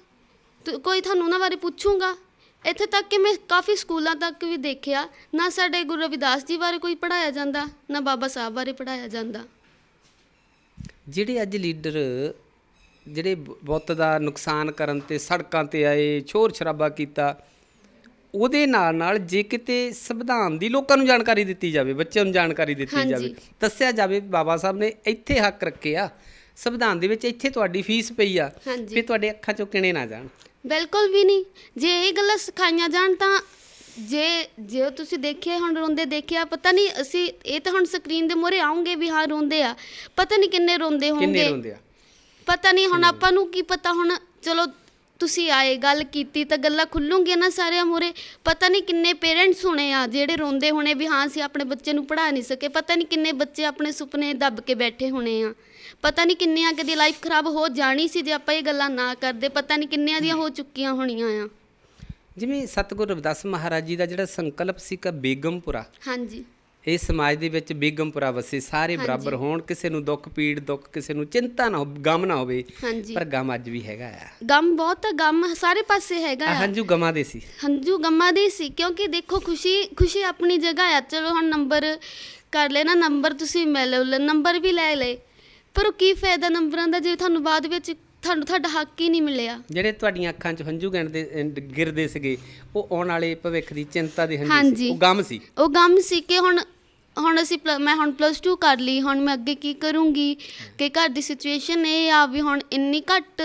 ਕੋਈ ਤੁਹਾਨੂੰ ਉਹਨਾਂ ਬਾਰੇ ਪੁੱਛੂੰਗਾ ਇੱਥੇ ਤੱਕ ਕਿ ਮੈਂ ਕਾਫੀ ਸਕੂਲਾਂ ਤੱਕ ਵੀ ਦੇਖਿਆ ਨਾ ਸਾਡੇ ਗੁਰੂ ਰਵਿਦਾਸ ਜੀ ਬਾਰੇ ਕੋਈ ਪੜਾਇਆ ਜਾਂਦਾ ਨਾ ਬਾਬਾ ਸਾਹਿਬ ਬਾਰੇ ਪੜਾਇਆ ਜਾਂਦਾ ਜਿਹੜੇ ਅੱਜ ਲੀਡਰ ਜਿਹੜੇ ਬੁੱਤ ਦਾ ਨੁਕਸਾਨ ਕਰਨ ਤੇ ਸੜਕਾਂ ਤੇ ਆਏ ਸ਼ੋਰ ਸ਼ਰਾਬਾ ਕੀਤਾ ਉਹਦੇ ਨਾਲ ਨਾਲ ਜੇ ਕਿਤੇ ਸੰਵਿਧਾਨ ਦੀ ਲੋਕਾਂ ਨੂੰ ਜਾਣਕਾਰੀ ਦਿੱਤੀ ਜਾਵੇ ਬੱਚਿਆਂ ਨੂੰ ਜਾਣਕਾਰੀ ਦਿੱਤੀ। ਜਾਵੇ ਦੱਸਿਆ ਜਾਵੇ ਬਾਬਾ ਸਾਹਿਬ ਨੇ ਇੱਥੇ ਹੱਕ ਰੱਖੇ ਆ ਸੰਵਿਧਾਨ ਦੇ ਵਿੱਚ ਇੱਥੇ ਤੁਹਾਡੀ ਫੀਸ ਪਈ ਆ। ਵੀ ਤੁਹਾਡੇ ਅੱਖਾਂ ਚੋਂ ਕਿਣੇ ਨਾ ਜਾਣ ਬਿਲਕੁਲ ਵੀ ਨਹੀਂ। ਜੇ ਇਹ ਗੱਲਾਂ ਸਿਖਾਈਆਂ ਜਾਣ ਤਾਂ ਜੇ ਜੇ ਤੁਸੀਂ ਦੇਖਿਆ ਹੁਣ ਰੋਂਦੇ ਦੇਖਿਆ ਪਤਾ ਨਹੀਂ ਅਸੀਂ ਇਹ ਤਾਂ ਹੁਣ ਸਕਰੀਨ ਦੇ ਮੂਹਰੇ ਆਉਂਗੇ ਵੀ ਹਾਂ ਰੋਂਦੇ ਆ। ਪਤਾ ਨਹੀਂ ਕਿੰਨੇ ਰੋਂਦੇ ਕਿੰਨੇ ਹੋਣਗੇ। ਰੋਂਦੇ ਆ? ਪਤਾ ਨਹੀਂ ਹੁਣ ਆਪਾਂ ਨੂੰ ਕੀ ਪਤਾ ਹੁਣ ਚਲੋ ਤੁਸੀਂ ਆਏ ਗੱਲ ਕੀਤੀ ਤਾਂ ਗੱਲਾਂ ਖੁੱਲੂਗੀਆਂ ਨਾ ਸਾਰਿਆਂ ਮੂਹਰੇ। ਪਤਾ ਨਹੀਂ ਕਿੰਨੇ ਪੇਰੈਂਟਸ ਹੋਣੇ ਆ ਜਿਹੜੇ ਰੋਂਦੇ ਹੋਣੇ ਵੀ ਹਾਂ ਅਸੀਂ ਆਪਣੇ ਬੱਚੇ ਨੂੰ ਪੜ੍ਹਾ ਨਹੀਂ ਸਕੇ। ਪਤਾ ਨਹੀਂ ਕਿੰਨੇ ਬੱਚੇ ਆਪਣੇ ਸੁਪਨੇ ਦੱਬ ਕੇ ਬੈਠੇ ਹੋਣੇ ਆ। ਪਤਾ ਨਹੀਂ ਕਿੰਨਿਆਂ ਕਦੀ ਲਾਈਫ ਖਰਾਬ ਹੋ ਜਾਣੀ ਸੀ ਜੇ ਆਪਾਂ ਇਹ ਗੱਲਾਂ ਨਾ ਕਰਦੇ। ਪਤਾ ਨਹੀਂ ਕਿੰਨਿਆਂ ਦੀਆਂ ਹੋ ਚੁੱਕੀਆਂ ਹੋਣੀਆਂ ਆ। ਜਿਵੇਂ ਸਤਿਗੁਰੂ ਰਵਿਦਾਸ ਮਹਾਰਾਜ ਜੀ ਦਾ ਜਿਹੜਾ ਸੰਕਲਪ ਸੀ ਕਿ ਬੇਗਮਪੁਰਾ। ਹਾਂਜੀ। ਇਹ ਸਮਾਜ ਦੇ ਵਿੱਚ ਬੇਗਮਪੁਰਾ ਵਸੇ ਸਾਰੇ ਬਰਾਬਰ ਹੋਣ ਕਿਸੇ ਨੂੰ ਦੁੱਖ ਪੀੜ ਦੁੱਖ ਕਿਸੇ ਨੂੰ ਚਿੰਤਾ ਨਾ ਹੋ ਗਮ ਨਾ ਹੋਵੇ ਪਰ ਗਮ ਅੱਜ ਵੀ ਹੈਗਾ ਆ। ਗਮ ਬਹੁਤ ਗਮ ਸਾਰੇ ਪਾਸੇ ਹੈਗਾ ਆ। ਹੰਝੂ ਗਮਾਂ ਦੇ ਸੀ। ਹੰਝੂ ਗਮਾਂ ਦੀ ਸੀ ਕਿਉਂਕਿ ਦੇਖੋ ਖੁਸ਼ੀ ਖੁਸ਼ੀ ਆਪਣੀ ਜਗ੍ਹਾ ਆ। ਚਲੋ ਹੁਣ ਨੰਬਰ ਕਰ ਲੈਣਾ ਨੰਬਰ ਤੁਸੀਂ ਮਿਲ ਲਓ ਨੰਬਰ ਵੀ ਲੈ ਲਏ। ਪਰ ਉਹ ਕੀ ਫਾਇਦਾ ਨੰਬਰਾਂ ਦਾ ਜੇ ਤੁਹਾਨੂੰ ਬਾਅਦ ਵਿੱਚ ਤੁਹਾਨੂੰ ਤੁਹਾਡਾ ਹੱਕ ਹੀ ਨਹੀਂ ਮਿਲਿਆ? ਜਿਹੜੇ ਤੁਹਾਡੀਆਂ ਅੱਖਾਂ 'ਚ ਹੰਝੂ ਗਿਣਦੇ ਗਿਰਦੇ ਸੀਗੇ ਉਹ ਆਉਣ ਵਾਲੇ ਭਵਿੱਖ ਦੀ ਚਿੰਤਾ ਦੇ ਹੰਝੂ ਸੀ। ਉਹ ਗਮ ਸੀ। ਉਹ ਗਮ ਸੀ ਕਿ ਹੁਣ ਹੁਣ ਅਸੀਂ ਪਲ- ਮੈਂ ਹੁਣ ਪਲੱਸ 2 ਕਰ ਲਈ ਹੁਣ ਮੈਂ ਅੱਗੇ ਕੀ ਕਰੂੰਗੀ? ਕਿ ਘਰ ਦੀ ਸਿਚੁਏਸ਼ਨ ਇਹ ਆ ਵੀ ਹੁਣ ਇੰਨੀ ਘੱਟ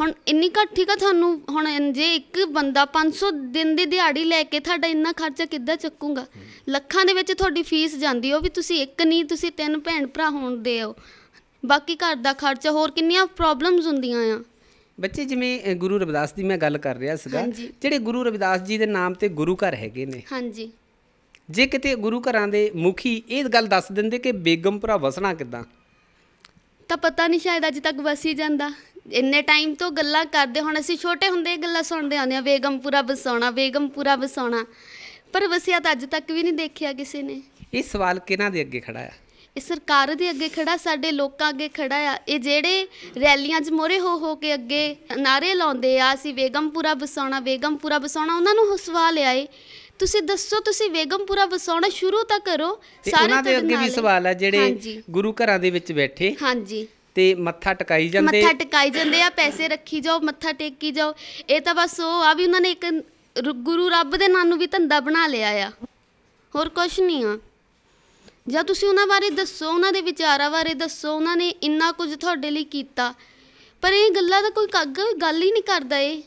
ਹੁਣ ਇੰਨੀ ਘੱਟ ਠੀਕ ਆ ਤੁਹਾਨੂੰ ਹੁਣ ਇਨ- ਜੇ ਇੱਕ ਬੰਦਾ 500 ਦਿਨ ਦੀ ਦਿਹਾੜੀ ਲੈ ਕੇ ਤੁਹਾਡਾ ਇੰਨਾ ਖਰਚਾ ਕਿੱਦਾਂ ਚੱਕੂਗਾ? ਲੱਖਾਂ ਦੇ ਵਿੱਚ ਤੁਹਾਡੀ ਫੀਸ ਜਾਂਦੀ ਉਹ ਵੀ ਤੁਸੀਂ ਇੱਕ ਨਹੀਂ ਤੁਸੀਂ ਤਿੰਨ ਭੈਣ ਭਰਾ ਹੋਣਦੇ ਹੋ। ਬਾਕੀ ਘਰ ਦਾ ਖਰਚਾ ਹੋਰ ਕਿੰਨੀਆਂ ਪ੍ਰੋਬਲਮਸ ਹੁੰਦੀਆਂ ਆ? ਬੱਚੇ ਜਿਵੇਂ ਗੁਰੂ ਰਵਿਦਾਸ ਦੀ ਮੈਂ ਗੱਲ ਕਰ ਰਿਹਾ ਸੀਗਾ ਹਾਂਜੀ। ਜਿਹੜੇ ਗੁਰੂ ਰਵਿਦਾਸ ਜੀ ਦੇ ਨਾਮ ਤੇ ਗੁਰੂ ਘਰ ਹੈਗੇ ਨੇ ਹਾਂਜੀ। ਜੇ ਕਿਤੇ ਗੁਰੂ ਘਰਾਂ ਦੇ ਮੁਖੀ ਇਹ ਗੱਲ ਦੱਸ ਦਿੰਦੇ ਕਿ ਬੇਗਮਪੁਰਾ ਵਸਣਾ ਕਿਦਾਂ? ਤਾਂ ਪਤਾ ਨਹੀਂ ਸ਼ਾਇਦ ਅੱਜ ਤੱਕ ਵਸ ਜਾਂਦਾ। ਇੰਨੇ ਟਾਈਮ ਤੋਂ ਗੱਲਾਂ ਕਰਦੇ ਹੁਣ ਅਸੀਂ ਛੋਟੇ ਹੁੰਦੇ ਇਹ ਗੱਲਾਂ ਸੁਣਦੇ ਆਉਂਦੇ ਆ ਬੇਗਮਪੁਰਾ ਵਸਾਉਣਾ ਬੇਗਮਪੁਰਾ ਵਸਾਉਣਾ। ਪਰ ਵਸਿਆ ਤਾਂ ਅੱਜ ਤੱਕ ਵੀ ਨਹੀਂ ਦੇਖਿਆ ਕਿਸੇ ਨੇ। ਇਹ ਸਵਾਲ ਕਿਹਨਾਂ ਦੇ ਅੱਗੇ ਖੜਾ ਆ? ਇਹ ਸਰਕਾਰ ਦੇ ਅੱਗੇ ਖੜਾ ਸਾਡੇ ਲੋਕਾਂ ਅੱਗੇ ਖੜਾ ਆ। ਇਹ ਜਿਹੜੇ ਰੈਲੀਆਂ 'ਚ ਮੋਰੇ ਹੋ ਹੋ ਕੇ ਅੱਗੇ ਨਾਰੇ ਲਾਉਂਦੇ ਆ ਅਸੀਂ ਬੇਗਮਪੁਰਾ ਵਸਾਉਣਾ ਬੇਗਮਪੁਰਾ ਵਸਾਉਣਾ ਉਹਨਾਂ ਨੂੰ ਸਵਾਲ ਆਏ ਤੁਸੀਂ ਦੱਸੋ ਤੁਸੀਂ ਬੇਗਮਪੁਰਾ ਵਸਾਉਣਾ ਸ਼ੁਰੂ ਤਾਂ ਕਰੋ ਤੇ ਉਹਨਾਂ ਦੇ ਤੁਹਾਡੇ ਅੱਗੇ ਵੀ ਨਾਲ। ਹੈ। ਸਵਾਲ ਆ ਜਿਹੜੇ ਹਾਂਜੀ। ਗੁਰੂ ਘਰਾਂ ਦੇ ਵਿੱਚ ਬੈਠੇ। ਹਾਂਜੀ। ਤੇ ਮੱਥਾ ਟਿਕਾਈ ਜਾਂਦੇ। ਮੱਥਾ ਟਿਕਾਈ ਜਾਂਦੇ ਆ ਪੈਸੇ ਰੱਖੀ ਜਾਓ ਮੱਥਾ ਟੇਕੀ ਜਾਓ। ਇਹ ਤਾਂ ਬਸ ਉਹ ਆ ਵੀ ਉਹਨਾਂ ਨੇ ਇੱਕ ਰ- ਗੁਰੂ ਰੱਬ ਦੇ ਨਾਂ ਨੂੰ ਵੀ ਧੰਦਾ ਬਣਾ ਲਿਆ ਆ। ਹੋਰ ਕੁਝ ਨਹੀਂ ਆ। ਜਾਂ ਤੁਸੀਂ ਉਹਨਾਂ ਬਾਰੇ ਦੱਸੋ ਉਹਨਾਂ ਦੇ ਵਿਚਾਰਾਂ ਬਾਰੇ ਦੱਸੋ ਉਹਨਾਂ ਨੇ ਇੰਨਾ ਕੁਝ ਤੁਹਾਡੇ ਲਈ ਕੀਤਾ। ਪਰ ਇਹ ਗੱਲਾਂ ਦਾ ਕੋਈ ਕੱਗ ਗੱਲ ਹੀ ਨਹੀਂ ਕਰਦਾ ਇਹ।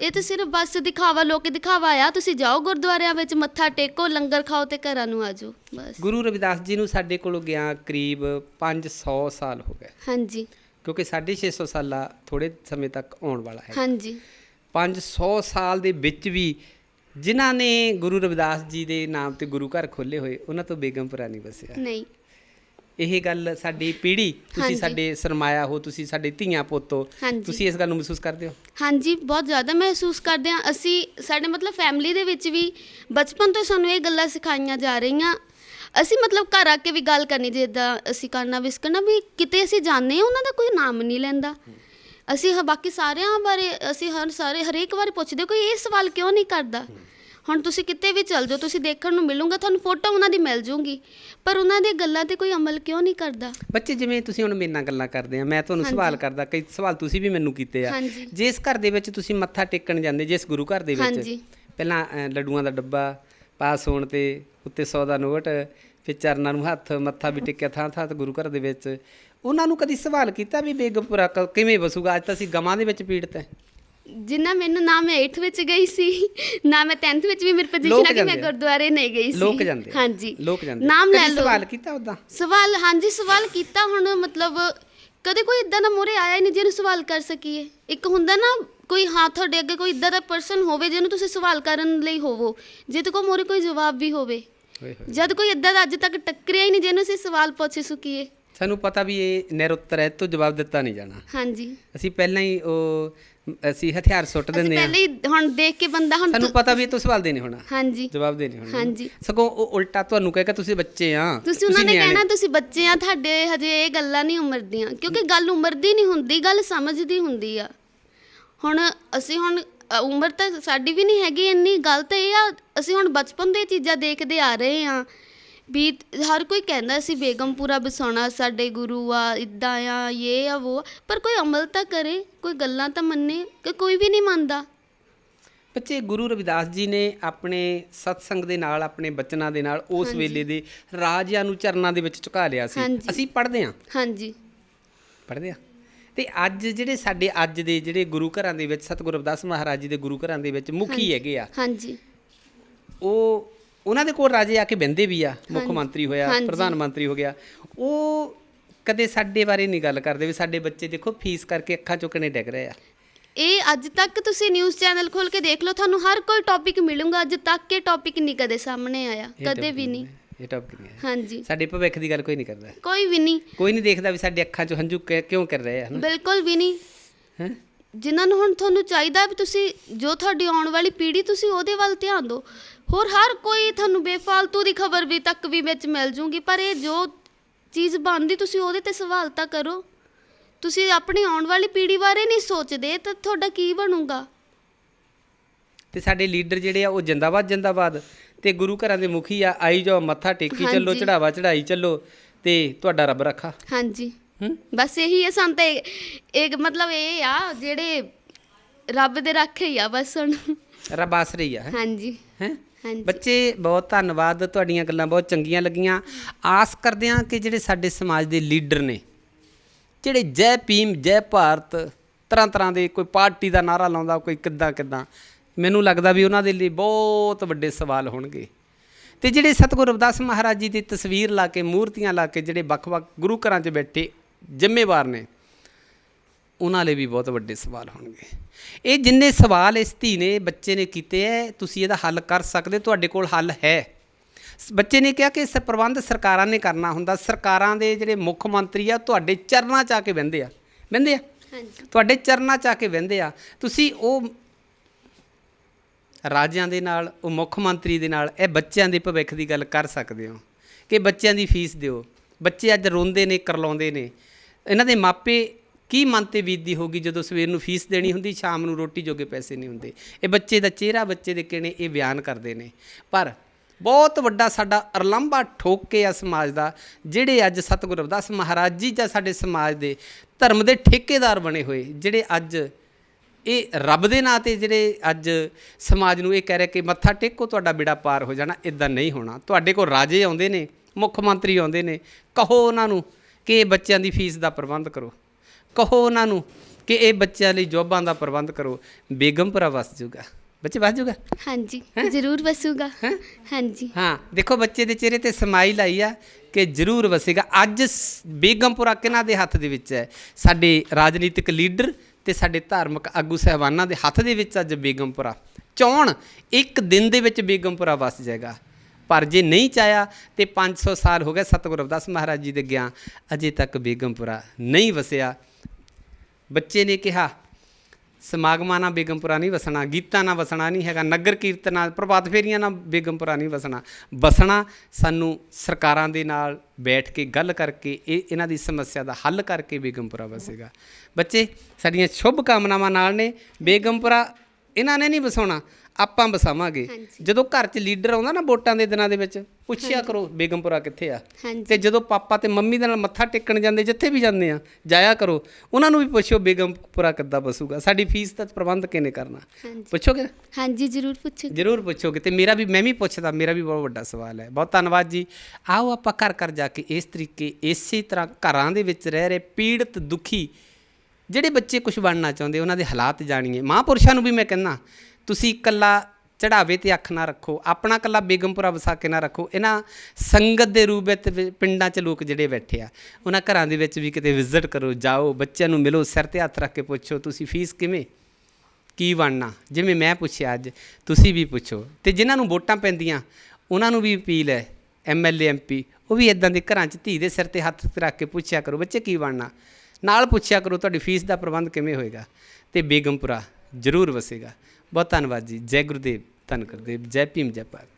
ਇਹ ਤਾਂ ਸਿਰਫ ਬਸ ਦਿਖਾਵਾ ਲੋਕੇ ਦਿਖਾਵਾ ਆ। ਤੁਸੀਂ ਜਾਓ ਗੁਰਦੁਆਰਿਆਂ ਵਿੱਚ ਮੱਥਾ ਟੇਕੋ ਲੰਗਰ ਖਾਓ ਤੇ ਘਰਾਂ ਨੂੰ ਆਜੋ ਬਸ। ਗੁਰੂ ਰਵਿਦਾਸ ਜੀ ਨੂੰ ਸਾਡੇ ਕੋਲੋਂ ਗਿਆ ਕਰੀਬ 500 ਸਾਲ ਹੋ ਗਏ। ਹਾਂਜੀ। ਕਿਉਂਕਿ 650 ਸਾਲਾ ਥੋੜੇ ਸਮੇਂ ਤੱਕ ਆਉਣ ਵਾਲਾ ਹੈ। ਹਾਂਜੀ। 500 ਸਾਲ ਦੇ ਵਿੱਚ ਵੀ ਜਿਨ੍ਹਾਂ ਨੇ ਗੁਰੂ ਰਵਿਦਾਸ ਜੀ ਦੇ ਨਾਮ ਤੇ ਗੁਰੂ ਘਰ ਖੋਲੇ ਹੋਏ ਉਹਨਾਂ ਤੋਂ ਬੇਗਮਪੁਰਾ ਨਹੀਂ ਵਸਿਆ ਨਹੀਂ। ਇਹ ਗੱਲ ਸਾਡੀ ਪੀੜ੍ਹੀ ਤੁਸੀਂ। ਸਾਡੇ ਸਰਮਾਇਆ ਹੋ ਤੁਸੀਂ ਸਾਡੇ ਧੀਆਂ ਪੁੱਤੋ। ਤੁਸੀਂ ਇਸ ਗੱਲ ਨੂੰ ਮਹਿਸੂਸ ਕਰਦੇ ਹੋ? ਹਾਂਜੀ ਬਹੁਤ ਜ਼ਿਆਦਾ ਮਹਿਸੂਸ ਕਰਦੇ ਹਾਂ। ਅਸੀਂ ਸਾਡੇ ਮਤਲਬ ਫੈਮਿਲੀ ਦੇ ਵਿੱਚ ਵੀ ਬਚਪਨ ਤੋਂ ਸਾਨੂੰ ਇਹ ਗੱਲਾਂ ਸਿਖਾਈਆਂ ਜਾ ਰਹੀਆਂ। ਅਸੀਂ ਮਤਲਬ ਘਰ ਆ ਕੇ ਵੀ ਗੱਲ ਕਰਨੀ ਜਿੱਦਾਂ ਅਸੀਂ ਕਰਨਾ ਵਿਸ ਕਰਨਾ ਵੀ ਕਿਤੇ ਅਸੀਂ ਜਾਂਦੇ ਹਾਂ ਉਹਨਾਂ ਦਾ ਕੋਈ ਨਾਮ ਨਹੀਂ ਲੈਂਦਾ। ਅਸੀਂ ਹ- ਬਾਕੀ ਸਾਰਿਆਂ ਬਾਰੇ ਅਸੀਂ ਹਰ ਸਾਰੇ ਹਰੇਕ ਬਾਰੇ ਪੁੱਛਦੇ ਕੋਈ ਇਹ ਸਵਾਲ ਕਿਉਂ ਨਹੀਂ ਕਰਦਾ? ਹੁਣ ਤੁਸੀਂ ਕਿਤੇ ਵੀ ਚੱਲ ਜਾਓ ਤੁਸੀਂ ਦੇਖਣ ਨੂੰ ਮਿਲੂਗਾ ਤੁਹਾਨੂੰ ਫੋਟੋ ਉਹਨਾਂ ਦੀ ਮਿਲ ਜੂਗੀ। ਪਰ ਉਹਨਾਂ ਦੀਆਂ ਗੱਲਾਂ ਤੇ ਕੋਈ ਅਮਲ ਕਿਉਂ ਨਹੀਂ ਕਰਦਾ? ਬੱਚੇ ਜਿਵੇਂ ਤੁਸੀਂ ਹੁਣ ਮੇਰੇ ਨਾਲ ਗੱਲਾਂ ਕਰਦੇ ਆ ਮੈਂ ਤੁਹਾਨੂੰ। ਸਵਾਲ ਕਰਦਾ ਕਈ ਸਵਾਲ ਤੁਸੀਂ ਵੀ ਮੈਨੂੰ ਕੀਤੇ ਆ। ਜਿਸ ਘਰ ਦੇ ਵਿੱਚ ਤੁਸੀਂ ਮੱਥਾ ਟੇਕਣ ਜਾਂਦੇ ਜਿਸ ਗੁਰੂ ਘਰ ਦੇ ਵਿੱਚ। ਪਹਿਲਾਂ ਲੱਡੂਆਂ ਦਾ ਡੱਬਾ ਪਾਸ ਹੋਣ ਤੇ ਉੱਤੇ 100 ਦਾ ਨੋਟ ਫਿਰ ਚਰਨਾਂ ਨੂੰ ਹੱਥ ਮੱਥਾ ਵੀ ਟੇਕਿਆ ਥਾਂ ਥਾਂ ਤੇ ਗੁਰੂ ਘਰ ਦੇ ਵਿੱਚ। ਉਹਨਾਂ ਨੂੰ ਕਦੀ ਸਵਾਲ ਕੀਤਾ ਵੀ ਬੇਗਮਪੁਰਾ ਕ- ਕਿਵੇਂ ਵਸੂਗਾ? ਅੱਜ ਤਾਂ ਅਸੀਂ ਗਮਾਂ ਦੇ ਵਿੱਚ ਪੀੜਤ ਹੈ ਜਿੰਨਾ ਮੈਨੂੰ ਨਾ ਮੈਂ 8th ਵਿੱਚ ਗਈ ਸੀ ਨਾ ਮੈਂ 10th ਵਿੱਚ ਵੀ ਮੇਰੀ ਲੋਕ ਪੋਜੀਸ਼ਨ ਆ ਕਿ ਮੈਂ ਜਾਂਦੇ ਆ। ਗੁਰਦੁਆਰੇ ਨਹੀਂ ਗਈ ਸੀ। ਲੋਕ ਜਾਂਦੇ ਆ। ਹਾਂਜੀ। ਲੋਕ ਜਾਂਦੇ ਨਾਮ ਲੈ ਕਦੀ ਲਓ। ਸਵਾਲ ਕੀਤਾ ਉਦਾਂ ਸਵਾਲ ਹਾਂਜੀ ਸਵਾਲ ਕੀਤਾ ਹੁਣ ਮਤਲਬ ਕਦੇ ਕੋਈ ਇਦਾਂ ਦਾ ਮੋਰੇ ਆਇਆ ਹੀ ਨਹੀਂ ਜਿਹਨੂੰ ਸਵਾਲ ਕਰ ਸਕੀਏ। ਇੱਕ ਹੁੰਦਾ ਨਾ ਕੋਈ ਹਾਂ ਤੁਹਾਡੇ ਅੱਗੇ ਕੋਈ ਇਦਾਂ ਦਾ ਪਰਸਨ ਹੋਵੇ ਜਿਹਨੂੰ ਤੁਸੀਂ ਸਵਾਲ ਕਰਨ ਲਈ ਹੋਵੋ। ਜਿਹਦੇ ਕੋਲ ਮੋਰੇ ਕੋਈ ਜਵਾਬ ਵੀ ਹੋਵੇ। ਹੋਏ ਹੋਏ। ਜਦ ਕੋਈ ਇਦਾਂ ਦਾ ਅੱਜ ਤੱਕ ਟੱਕਰਿਆ ਹੀ ਨਹੀਂ ਜਿਹਨੂੰ ਅਸੀਂ ਸਵਾਲ ਪੁੱਛ ਸਕੀਏ। ਸਾਨੂੰ ਪਤਾ ਵੀ ਇਹ ਨਿਰੁੱਤਰ ਹੈ ਤੋਂ ਜਵਾਬ ਦਿੱਤਾ ਨਹੀਂ ਜਾਣਾ। ਹਾਂਜੀ। ਅਸੀਂ ਪਹਿਲਾਂ ਹੀ ਉਹ ਅਸੀਂ ਹਥਿਆਰ ਸੁੱਟ ਦਿੰਦੇ ਆ ਪਹਿਲੇ ਹੀ ਹੁਣ ਦੇਖ ਕੇ ਬੰਦਾ ਹੁਣ ਸਾਨੂੰ ਪਤਾ ਵੀ ਇਹ ਤੋਂ ਸਵਾਲ ਦੇਣੇ ਹੋਣਾ। ਹਾਂਜੀ। ਜਵਾਬ ਦੇਣੇ ਹੋਣਾ। ਹਾਂਜੀ। ਸਗੋਂ ਉਹ ਉਲਟਾ ਤੁਹਾਨੂੰ ਕਹੇਗਾ ਤੁਸੀਂ ਬੱਚੇ ਆ। ਤੁਸੀਂ ਉਹਨਾਂ ਨੇ। ਕਹਿਣਾ ਤੁਸੀਂ ਬੱਚੇ ਆ ਤੁਹਾਡੇ ਹਜੇ ਇਹ ਗੱਲਾਂ ਨਹੀਂ ਉਮਰ ਦੀਆਂ ਕਿਉਂਕਿ ਗੱਲ ਉਮਰ ਦੀ ਨਹੀਂ ਹੁੰਦੀ ਗੱਲ ਸਮਝ ਦੀ ਹੁੰਦੀ ਆ। ਹੁਣ ਅਸੀਂ ਹੁਣ ਉਮਰ ਤਾਂ ਸਾਡੀ ਵੀ ਨਹੀਂ ਹੈਗੀ ਇੰਨੀ ਗੱਲ ਤਾਂ ਇਹ ਆ ਅਸੀਂ ਹੁਣ ਬਚਪਨ ਇਹ ਚੀਜ਼ਾਂ ਦੇਖਦੇ ਆ ਰਹੇ ਆ। ਵੀ ਹਰ ਕੋਈ ਕਹਿੰਦਾ ਸੀ ਬੇਗਮਪੁਰਾ ਬਸਾਉਣਾ ਸਾਡੇ ਗੁਰੂ ਆ ਇਦਾਂ ਆ ਇਹ ਆ ਉਹ ਪਰ ਕੋਈ ਅਮਲ ਤਾਂ ਕਰੇ ਕੋਈ ਗੱਲਾਂ ਤਾਂ ਮੰਨੇ ਕਿ ਕੋਈ ਵੀ ਨਹੀਂ ਮੰਨਦਾ? ਬੱਚੇ ਗੁਰੂ ਰਵਿਦਾਸ ਜੀ ਨੇ ਆਪਣੇ ਸਤਸੰਗ ਦੇ ਨਾਲ ਆਪਣੇ ਬਚਨਾਂ ਦੇ ਨਾਲ ਉਸ ਵੇਲੇ ਦੇ ਰਾਜਿਆਂ ਨੂੰ ਚਰਨਾਂ ਦੇ ਵਿੱਚ ਝੁਕਾ ਲਿਆ ਸੀ। ਹਾਂਜੀ। ਅਸੀਂ ਪੜ੍ਹਦੇ ਹਾਂ। ਹਾਂਜੀ। ਪੜ੍ਹਦੇ ਆ ਤੇ ਅੱਜ ਜਿਹੜੇ ਸਾਡੇ ਅੱਜ ਦੇ ਜਿਹੜੇ ਗੁਰੂ ਘਰਾਂ ਦੇ ਵਿੱਚ ਸਤਿਗੁਰੂ ਰਵਿਦਾਸ ਮਹਾਰਾਜ ਜੀ ਦੇ ਗੁਰੂ ਘਰਾਂ ਦੇ ਵਿੱਚ ਮੁਖੀ ਹੈਗੇ ਆ। ਹਾਂਜੀ। ਉਹ ਉਹਨਾਂ ਦੇ ਕੋਲ ਰਾਜੇ ਆ ਕੇ ਬਹਿੰਦੇ ਵੀ ਆ ਮੁੱਖ। ਮੰਤਰੀ ਹੋਇਆ। ਪ੍ਰਧਾਨ ਮੰਤਰੀ ਹੋ ਗਿਆ। ਉਹ ਕਦੇ ਸਾਡੇ ਬਾਰੇ ਨਹੀਂ ਗੱਲ ਕਰਦੇ ਵੀ ਸਾਡੇ ਬੱਚੇ ਦੇਖੋ ਫੀਸ ਕਰਕੇ ਅੱਖਾਂ ਚੁੱਕਣੇ ਡਿੱਗ ਰਹੇ ਆ। ਇਹ ਅੱਜ ਤੱਕ ਤੁਸੀਂ ਨਿਊਜ਼ ਚੈਨਲ ਖੋਲ ਕੇ ਦੇਖ ਲਓ ਤੁਹਾਨੂੰ ਹਰ ਕੋਈ ਟੌਪਿਕ ਮਿਲੂਗਾ ਅੱਜ ਤੱਕ ਇਹ ਟੌਪਿਕ ਨਹੀਂ ਕਦੇ ਸਾਹਮਣੇ ਆਇਆ ਕਦੇ ਵੀ ਨਹੀਂ ਇਹ ਟੌਪਿਕ ਨਹੀਂ ਹੈ ਹਾਂਜੀ। ਸਾਡੇ ਭਵਿੱਖ ਦੀ ਗੱਲ ਕੋਈ ਨਹੀਂ ਕਰਦਾ। ਕੋਈ ਵੀ ਨਹੀਂ। ਕੋਈ ਨਹੀਂ ਦੇਖਦਾ ਵੀ ਸਾਡੇ ਅੱਖਾਂ 'ਚੋਂ ਹੰਝੂ ਕਿਉਂ ਕਰ ਰਹੇ ਆ ਹਨਾ? ਬਿਲਕੁਲ ਵੀ ਨਹੀਂ। ਹੈਂ? ਜਿਨ੍ਹਾਂ ਨੂੰ ਹੁਣ ਤੁਹਾਨੂੰ ਚਾਹੀਦਾ ਵੀ ਤੁਸੀਂ ਜੋ ਤੁਹਾਡੀ ਆਉਣ ਵਾਲੀ ਪੀੜ੍ਹੀ ਤੁਸੀਂ ਉਹਦੇ ਵੱਲ ਧਿਆਨ ਦਿਓ। ਹੋਰ ਹਰ ਕੋਈ ਤੁਹਾਨੂੰ ਬੇਫਾਲਤੂ ਦੀ ਖਬਰ ਵੀ ਤੱਕ ਵੀ ਵਿੱਚ ਮਿਲ ਜੂਗੀ ਪਰ ਇਹ ਜੋ ਚੀਜ਼ ਬਣਦੀ ਤੁਸੀਂ ਉਹਦੇ ਤੇ ਸਵਾਲ ਤਾਂ ਕਰੋ। ਤੁਸੀਂ ਆਪਣੀ ਆਉਣ ਵਾਲੀ ਪੀੜ੍ਹੀ ਬਾਰੇ ਨਹੀਂ ਸੋਚਦੇ ਤਾਂ ਤੁਹਾਡਾ ਕੀ ਬਣੂਗਾ? ਤੇ ਸਾਡੇ ਲੀਡਰ ਜਿਹੜੇ ਆ ਉਹ ਜਿੰਦਾਬਾਦ ਜਿੰਦਾਬਾਦ। ਤੇ ਗੁਰੂ ਘਰਾਂ ਦੇ ਮੁਖੀ ਆ ਆਈ ਜਾਓ ਮੱਥਾ ਟੇਕੀ ਚੱਲੋ। ਚੜਾਵਾ ਚੜਾਈ ਚੱਲੋ ਤੇ ਤੁਹਾਡਾ ਰੱਬ ਰੱਖਾ। ਹਾਂਜੀ। ਹੂੰ? ਬਸ ਇਹੀ ਹੈ ਸਾਨੂੰ ਤਾਂ ਇਹ- ਇੱਕ ਮਤਲਬ ਇਹ ਆ ਜਿਹੜੇ ਰੱਬ ਦੇ ਰਾਖੇ ਹੀ ਆ ਬਸ ਹੁਣ। ਰੱਬ ਆਸਰੇ ਹੀ ਆ? ਹਾਂਜੀ। ਹੈਂ? ਹਾਂਜੀ। ਬੱਚੇ ਬਹੁਤ ਧੰਨਵਾਦ ਤੁਹਾਡੀਆਂ ਗੱਲਾਂ ਬਹੁਤ ਚੰਗੀਆਂ ਲੱਗੀਆਂ। ਆਸ ਕਰਦੇ ਹਾਂ ਕਿ ਜਿਹੜੇ ਸਾਡੇ ਸਮਾਜ ਦੇ ਲੀਡਰ ਨੇ ਜਿਹੜੇ ਜੈ ਭੀਮ ਜੈ ਭਾਰਤ ਤਰ੍ਹਾਂ ਤਰ੍ਹਾਂ ਦੇ ਕੋਈ ਪਾਰਟੀ ਦਾ ਨਾਰਾ ਲਾਉਂਦਾ ਕੋਈ ਕਿੱਦਾਂ ਕਿੱਦਾਂ ਮੈਨੂੰ ਲੱਗਦਾ ਵੀ ਉਹਨਾਂ ਦੇ ਲਈ ਬਹੁਤ ਵੱਡੇ ਸਵਾਲ ਹੋਣਗੇ। ਤੇ ਜਿਹੜੇ ਸਤਿਗੁਰੂ ਰਵਿਦਾਸ ਮਹਾਰਾਜ ਜੀ ਦੀ ਤਸਵੀਰ ਲਾ ਕੇ ਮੂਰਤੀਆਂ ਲਾ ਕੇ ਜਿਹੜੇ ਵੱਖ-ਵੱਖ ਗੁਰੂ ਘਰਾਂ 'ਚ ਬੈਠੇ ਜ਼ਿੰਮੇਵਾਰ ਨੇ ਉਹਨਾਂ ਲਈ ਵੀ ਬਹੁਤ ਵੱਡੇ ਸਵਾਲ ਹੋਣਗੇ। ਇਹ ਜਿੰਨੇ ਸਵਾਲ ਇਸ ਧੀ ਨੇ ਬੱਚੇ ਨੇ ਕੀਤੇ ਐ ਤੁਸੀਂ ਇਹਦਾ ਹੱਲ ਕਰ ਸਕਦੇ ਤੁਹਾਡੇ ਕੋਲ ਹੱਲ ਹੈ। ਬੱਚੇ ਨੇ ਕਿਹਾ ਕਿ ਇਸ ਪ੍ਰਬੰਧ ਸਰਕਾਰਾਂ ਨੇ ਕਰਨਾ ਹੁੰਦਾ ਸਰਕਾਰਾਂ ਦੇ ਜਿਹੜੇ ਮੁੱਖ ਮੰਤਰੀ ਆ ਤੁਹਾਡੇ ਚਰਨਾਂ 'ਚ ਆ ਕੇ ਬਹਿੰਦੇ ਆ। ਬਹਿੰਦੇ ਆ? ਹਾਂਜੀ। ਤੁਹਾਡੇ ਚਰਨਾਂ 'ਚ ਆ ਕੇ ਬਹਿੰਦੇ ਆ। ਤੁਸੀਂ ਉਹ ਰਾਜਿਆਂ ਦੇ ਨਾਲ ਉਹ ਮੁੱਖ ਮੰਤਰੀ ਦੇ ਨਾਲ ਇਹ ਬੱਚਿਆਂ ਦੇ ਭਵਿੱਖ ਦੀ ਗੱਲ ਕਰ ਸਕਦੇ ਹੋ। ਕਿ ਬੱਚਿਆਂ ਦੀ ਫੀਸ ਦਿਓ। ਬੱਚੇ ਅੱਜ ਰੋਂਦੇ ਨੇ ਕਰਲਾਉਂਦੇ ਨੇ। ਇਹਨਾਂ ਦੇ ਮਾਪੇ ਕੀ ਮਨ ਤੇ ਬੀਤਦੀ ਹੋਗੀ ਜਦੋਂ ਸਵੇਰ ਨੂੰ ਫੀਸ ਦੇਣੀ ਹੁੰਦੀ, ਸ਼ਾਮ ਨੂੰ ਰੋਟੀ ਜੋਗੇ ਪੈਸੇ ਨਹੀਂ ਹੁੰਦੇ? ਇਹ ਬੱਚੇ ਦਾ ਚਿਹਰਾ ਬੱਚੇ ਦੇ ਕਿਹਨੇ ਇਹ ਬਿਆਨ ਕਰਦੇ ਨੇ। ਪਰ ਬਹੁਤ ਵੱਡਾ ਸਾਡਾ ਅਰਲੰਬਾ ਠੋਕ ਕੇ ਆ ਸਮਾਜ ਦਾ, ਜਿਹੜੇ ਅੱਜ ਸਤਿਗੁਰੂ ਰਵਿਦਾਸ ਮਹਾਰਾਜ ਜੀ ਜਾਂ ਸਾਡੇ ਸਮਾਜ ਦੇ ਧਰਮ ਦੇ ਠੇਕੇਦਾਰ ਬਣੇ ਹੋਏ, ਜਿਹੜੇ ਅੱਜ ਇਹ ਰੱਬ ਦੇ ਨਾਂ ਤੇ ਜਿਹੜੇ ਅੱਜ ਸਮਾਜ ਨੂੰ ਇਹ ਕਹਿ ਰਿਹਾ ਕਿ ਮੱਥਾ ਟੇਕੋ, ਤੁਹਾਡਾ ਬਿੜਾ ਪਾਰ ਹੋ ਜਾਣਾ ਇਦਾਂ ਨਹੀਂ ਹੋਣਾ। ਤੁਹਾਡੇ ਕੋਲ ਰਾਜੇ ਆਉਂਦੇ ਨੇ, ਮੁੱਖ ਮੰਤਰੀ ਆਉਂਦੇ ਨੇ, ਕਹੋ ਉਹਨਾਂ ਨੂੰ ਕਿ ਇਹ ਬੱਚਿਆਂ ਦੀ ਫੀਸ ਦਾ ਪ੍ਰਬੰਧ ਕਰੋ। ਕਹੋ ਉਹਨਾਂ ਨੂੰ ਕਿ ਇਹ ਬੱਚਿਆਂ ਲਈ ਜੋਬਾਂ ਦਾ ਪ੍ਰਬੰਧ ਕਰੋ। ਬੇਗਮਪੁਰਾ ਵਸ ਜੂਗਾ। ਬੱਚੇ ਵਸ ਜੂਗਾ? ਹਾਂਜੀ ਜ਼ਰੂਰ ਵਸੂਗਾ। ਹਾਂਜੀ। ਹਾਂ ਦੇਖੋ ਬੱਚੇ ਦੇ ਚਿਹਰੇ ਤੇ ਸਮਾਈਲ ਆਈ ਆ ਕਿ ਜ਼ਰੂਰ ਵਸੇਗਾ। ਅੱਜ ਬੇਗਮਪੁਰਾ ਕਿਹਨਾਂ ਦੇ ਹੱਥ ਦੇ ਵਿੱਚ ਹੈ? ਸਾਡੇ ਰਾਜਨੀਤਿਕ ਲੀਡਰ ਤੇ ਸਾਡੇ ਧਾਰਮਿਕ ਆਗੂ ਸਹਿਬਾਨਾਂ ਦੇ ਹੱਥ ਦੇ ਵਿੱਚ ਅੱਜ ਬੇਗਮਪੁਰਾ। ਚੌਣ ਇੱਕ ਦਿਨ ਦੇ ਵਿੱਚ ਬੇਗਮਪੁਰਾ ਵਸ ਜਾਏਗਾ। ਪਰ ਜੇ ਨਹੀਂ ਚਾਇਆ ਤੇ 500 ਸਾਲ ਹੋ ਗਏ ਸਤਿਗੁਰੂ ਰਵਿਦਾਸ ਮਹਾਰਾਜ ਜੀ ਦੇ ਗਿਆ ਅਜੇ ਤੱਕ ਬੇਗਮਪੁਰਾ ਨਹੀਂ ਵਸਿਆ। ਬੱਚੇ ਨੇ ਕਿਹਾ, ਸਮਾਗਮਾਂ ਨਾਲ ਬੇਗਮਪੁਰਾ ਨਹੀਂ ਵਸਣਾ, ਗੀਤਾਂ ਨਾਲ ਵਸਣਾ ਨਹੀਂ ਹੈਗਾ, ਨਗਰ ਕੀਰਤਨਾਂ ਪ੍ਰਭਾਤ ਫੇਰੀਆਂ ਨਾਲ ਬੇਗਮਪੁਰਾ ਨਹੀਂ ਵਸਣਾ। ਵਸਣਾ ਸਾਨੂੰ ਸਰਕਾਰਾਂ ਦੇ ਨਾਲ ਬੈਠ ਕੇ ਗੱਲ ਕਰਕੇ, ਇਹ ਇਹਨਾਂ ਦੀ ਸਮੱਸਿਆ ਦਾ ਹੱਲ ਕਰਕੇ ਬੇਗਮਪੁਰਾ ਵਸੇਗਾ। ਬੱਚੇ, ਸਾਡੀਆਂ ਸ਼ੁਭ ਕਾਮਨਾਵਾਂ ਨਾਲ ਨੇ, ਬੇਗਮਪੁਰਾ ਇਹਨਾਂ ਨੇ ਨਹੀਂ ਵਸਾਉਣਾ। ਆਪਾਂ ਵਸਾਵਾਂਗੇ ਹਾਂਜੀ। ਜਦੋਂ ਘਰ 'ਚ ਲੀਡਰ ਆਉਂਦਾ ਨਾ ਵੋਟਾਂ ਦੇ ਦਿਨਾਂ ਦੇ ਵਿੱਚ ਪੁੱਛਿਆ ਕਰੋ ਬੇਗਮਪੁਰਾ ਕਿੱਥੇ ਆ? ਤੇ ਜਦੋਂ ਪਾਪਾ ਤੇ ਮੰਮੀ ਦੇ ਨਾਲ ਮੱਥਾ ਟੇਕਣ ਜਾਂਦੇ ਜਿੱਥੇ ਵੀ ਜਾਂਦੇ ਆ ਜਾਇਆ ਕਰੋ। ਉਹਨਾਂ ਨੂੰ ਵੀ ਪੁੱਛੋ ਬੇਗਮਪੁਰਾ ਕਿੱਦਾਂ ਬਸੂਗਾ। ਸਾਡੀ ਫੀਸ ਦਾ ਪ੍ਰਬੰਧ ਕਿਹਨੇ ਕਰਨਾ? ਪੁੱਛੋਗੇ? ਹਾਂਜੀ ਜ਼ਰੂਰ ਪੁੱਛੋ। ਜ਼ਰੂਰ ਪੁੱਛੋਗੇ ਤੇ ਮੇਰਾ ਵੀ ਮੈਂ ਵੀ ਪੁੱਛਦਾ ਮੇਰਾ ਵੀ ਬਹੁਤ ਵੱਡਾ ਸਵਾਲ ਹੈ। ਬਹੁਤ ਧੰਨਵਾਦ ਜੀ। ਆਓ ਆਪਾਂ ਘਰ ਘਰ ਜਾ ਕੇ ਇਸ ਤਰੀਕੇ ਇਸੇ ਤਰ੍ਹਾਂ ਘਰਾਂ ਦੇ ਵਿੱਚ ਰਹਿ ਰਹੇ ਪੀੜਤ ਦੁਖੀ ਜਿਹੜੇ ਬੱਚੇ ਕੁਝ ਬਣਨਾ ਚਾਹੁੰਦੇ ਉਹਨਾਂ ਦੇ ਹਾਲਾਤ ਜਾਣੀਏ। ਮਹਾਂਪੁਰਸ਼ਾਂ ਨੂੰ ਵੀ ਮੈਂ ਕਹਿੰਦਾ ਤੁਸੀਂ ਇਕੱਲਾ ਚੜਾਵੇ ਤੇ ਅੱਖ ਨਾ ਰੱਖੋ, ਆਪਣਾ ਇਕੱਲਾ ਬੇਗਮਪੁਰਾ ਵਸਾ ਕੇ ਨਾ ਰੱਖੋ, ਇਹਨਾਂ ਸੰਗਤ ਦੇ ਰੂਪ ਵਿੱਚ ਪਿੰਡਾਂ 'ਚ ਲੋਕ ਜਿਹੜੇ ਬੈਠੇ ਆ, ਉਹਨਾਂ ਘਰਾਂ ਦੇ ਵਿੱਚ ਵੀ ਕਿਤੇ ਵਿਜ਼ਿਟ ਕਰੋ, ਜਾਓ, ਬੱਚਿਆਂ ਨੂੰ ਮਿਲੋ, ਸਿਰ ਤੇ ਹੱਥ ਰੱਖ ਕੇ ਪੁੱਛੋ, ਤੁਸੀਂ ਫੀਸ ਕਿਵੇਂ? ਕੀ ਬਣਨਾ? ਜਿਵੇਂ ਮੈਂ ਪੁੱਛਿਆ ਅੱਜ, ਤੁਸੀਂ ਵੀ ਪੁੱਛੋ। ਤੇ ਜਿਨ੍ਹਾਂ ਨੂੰ ਵੋਟਾਂ ਪੈਂਦੀਆਂ, ਉਹਨਾਂ ਨੂੰ ਵੀ ਅਪੀਲ ਹੈ ਐਮਐਲਏ ਐਮਪੀ ਉਹ ਵੀ ਇਦਾਂ ਦੇ ਘਰਾਂ 'ਚ ਧੀ ਦੇ ਸਿਰ ਤੇ ਹੱਥ ਰੱਖ ਕੇ ਪੁੱਛਿਆ ਕਰੋ, ਬੱਚੇ ਕੀ ਬਣਨਾ? ਨਾਲ ਪੁੱਛਿਆ ਕਰੋ, ਤੁਹਾਡੀ ਫੀਸ ਦਾ ਪ੍ਰਬੰਧ ਕਿਵੇਂ ਹੋਏਗਾ? ਤੇ ਬੇਗਮਪੁਰਾ ਜ਼ਰੂਰ ਵਸੇਗਾ। ਬਹੁਤ ਧੰਨਵਾਦ ਜੀ। ਜੈ ਗੁਰਦੇਵ ਧੰਨ ਗੁਰਦੇਵ ਜੈ ਭੀਮ ਜੈ ਭਾਰਤ।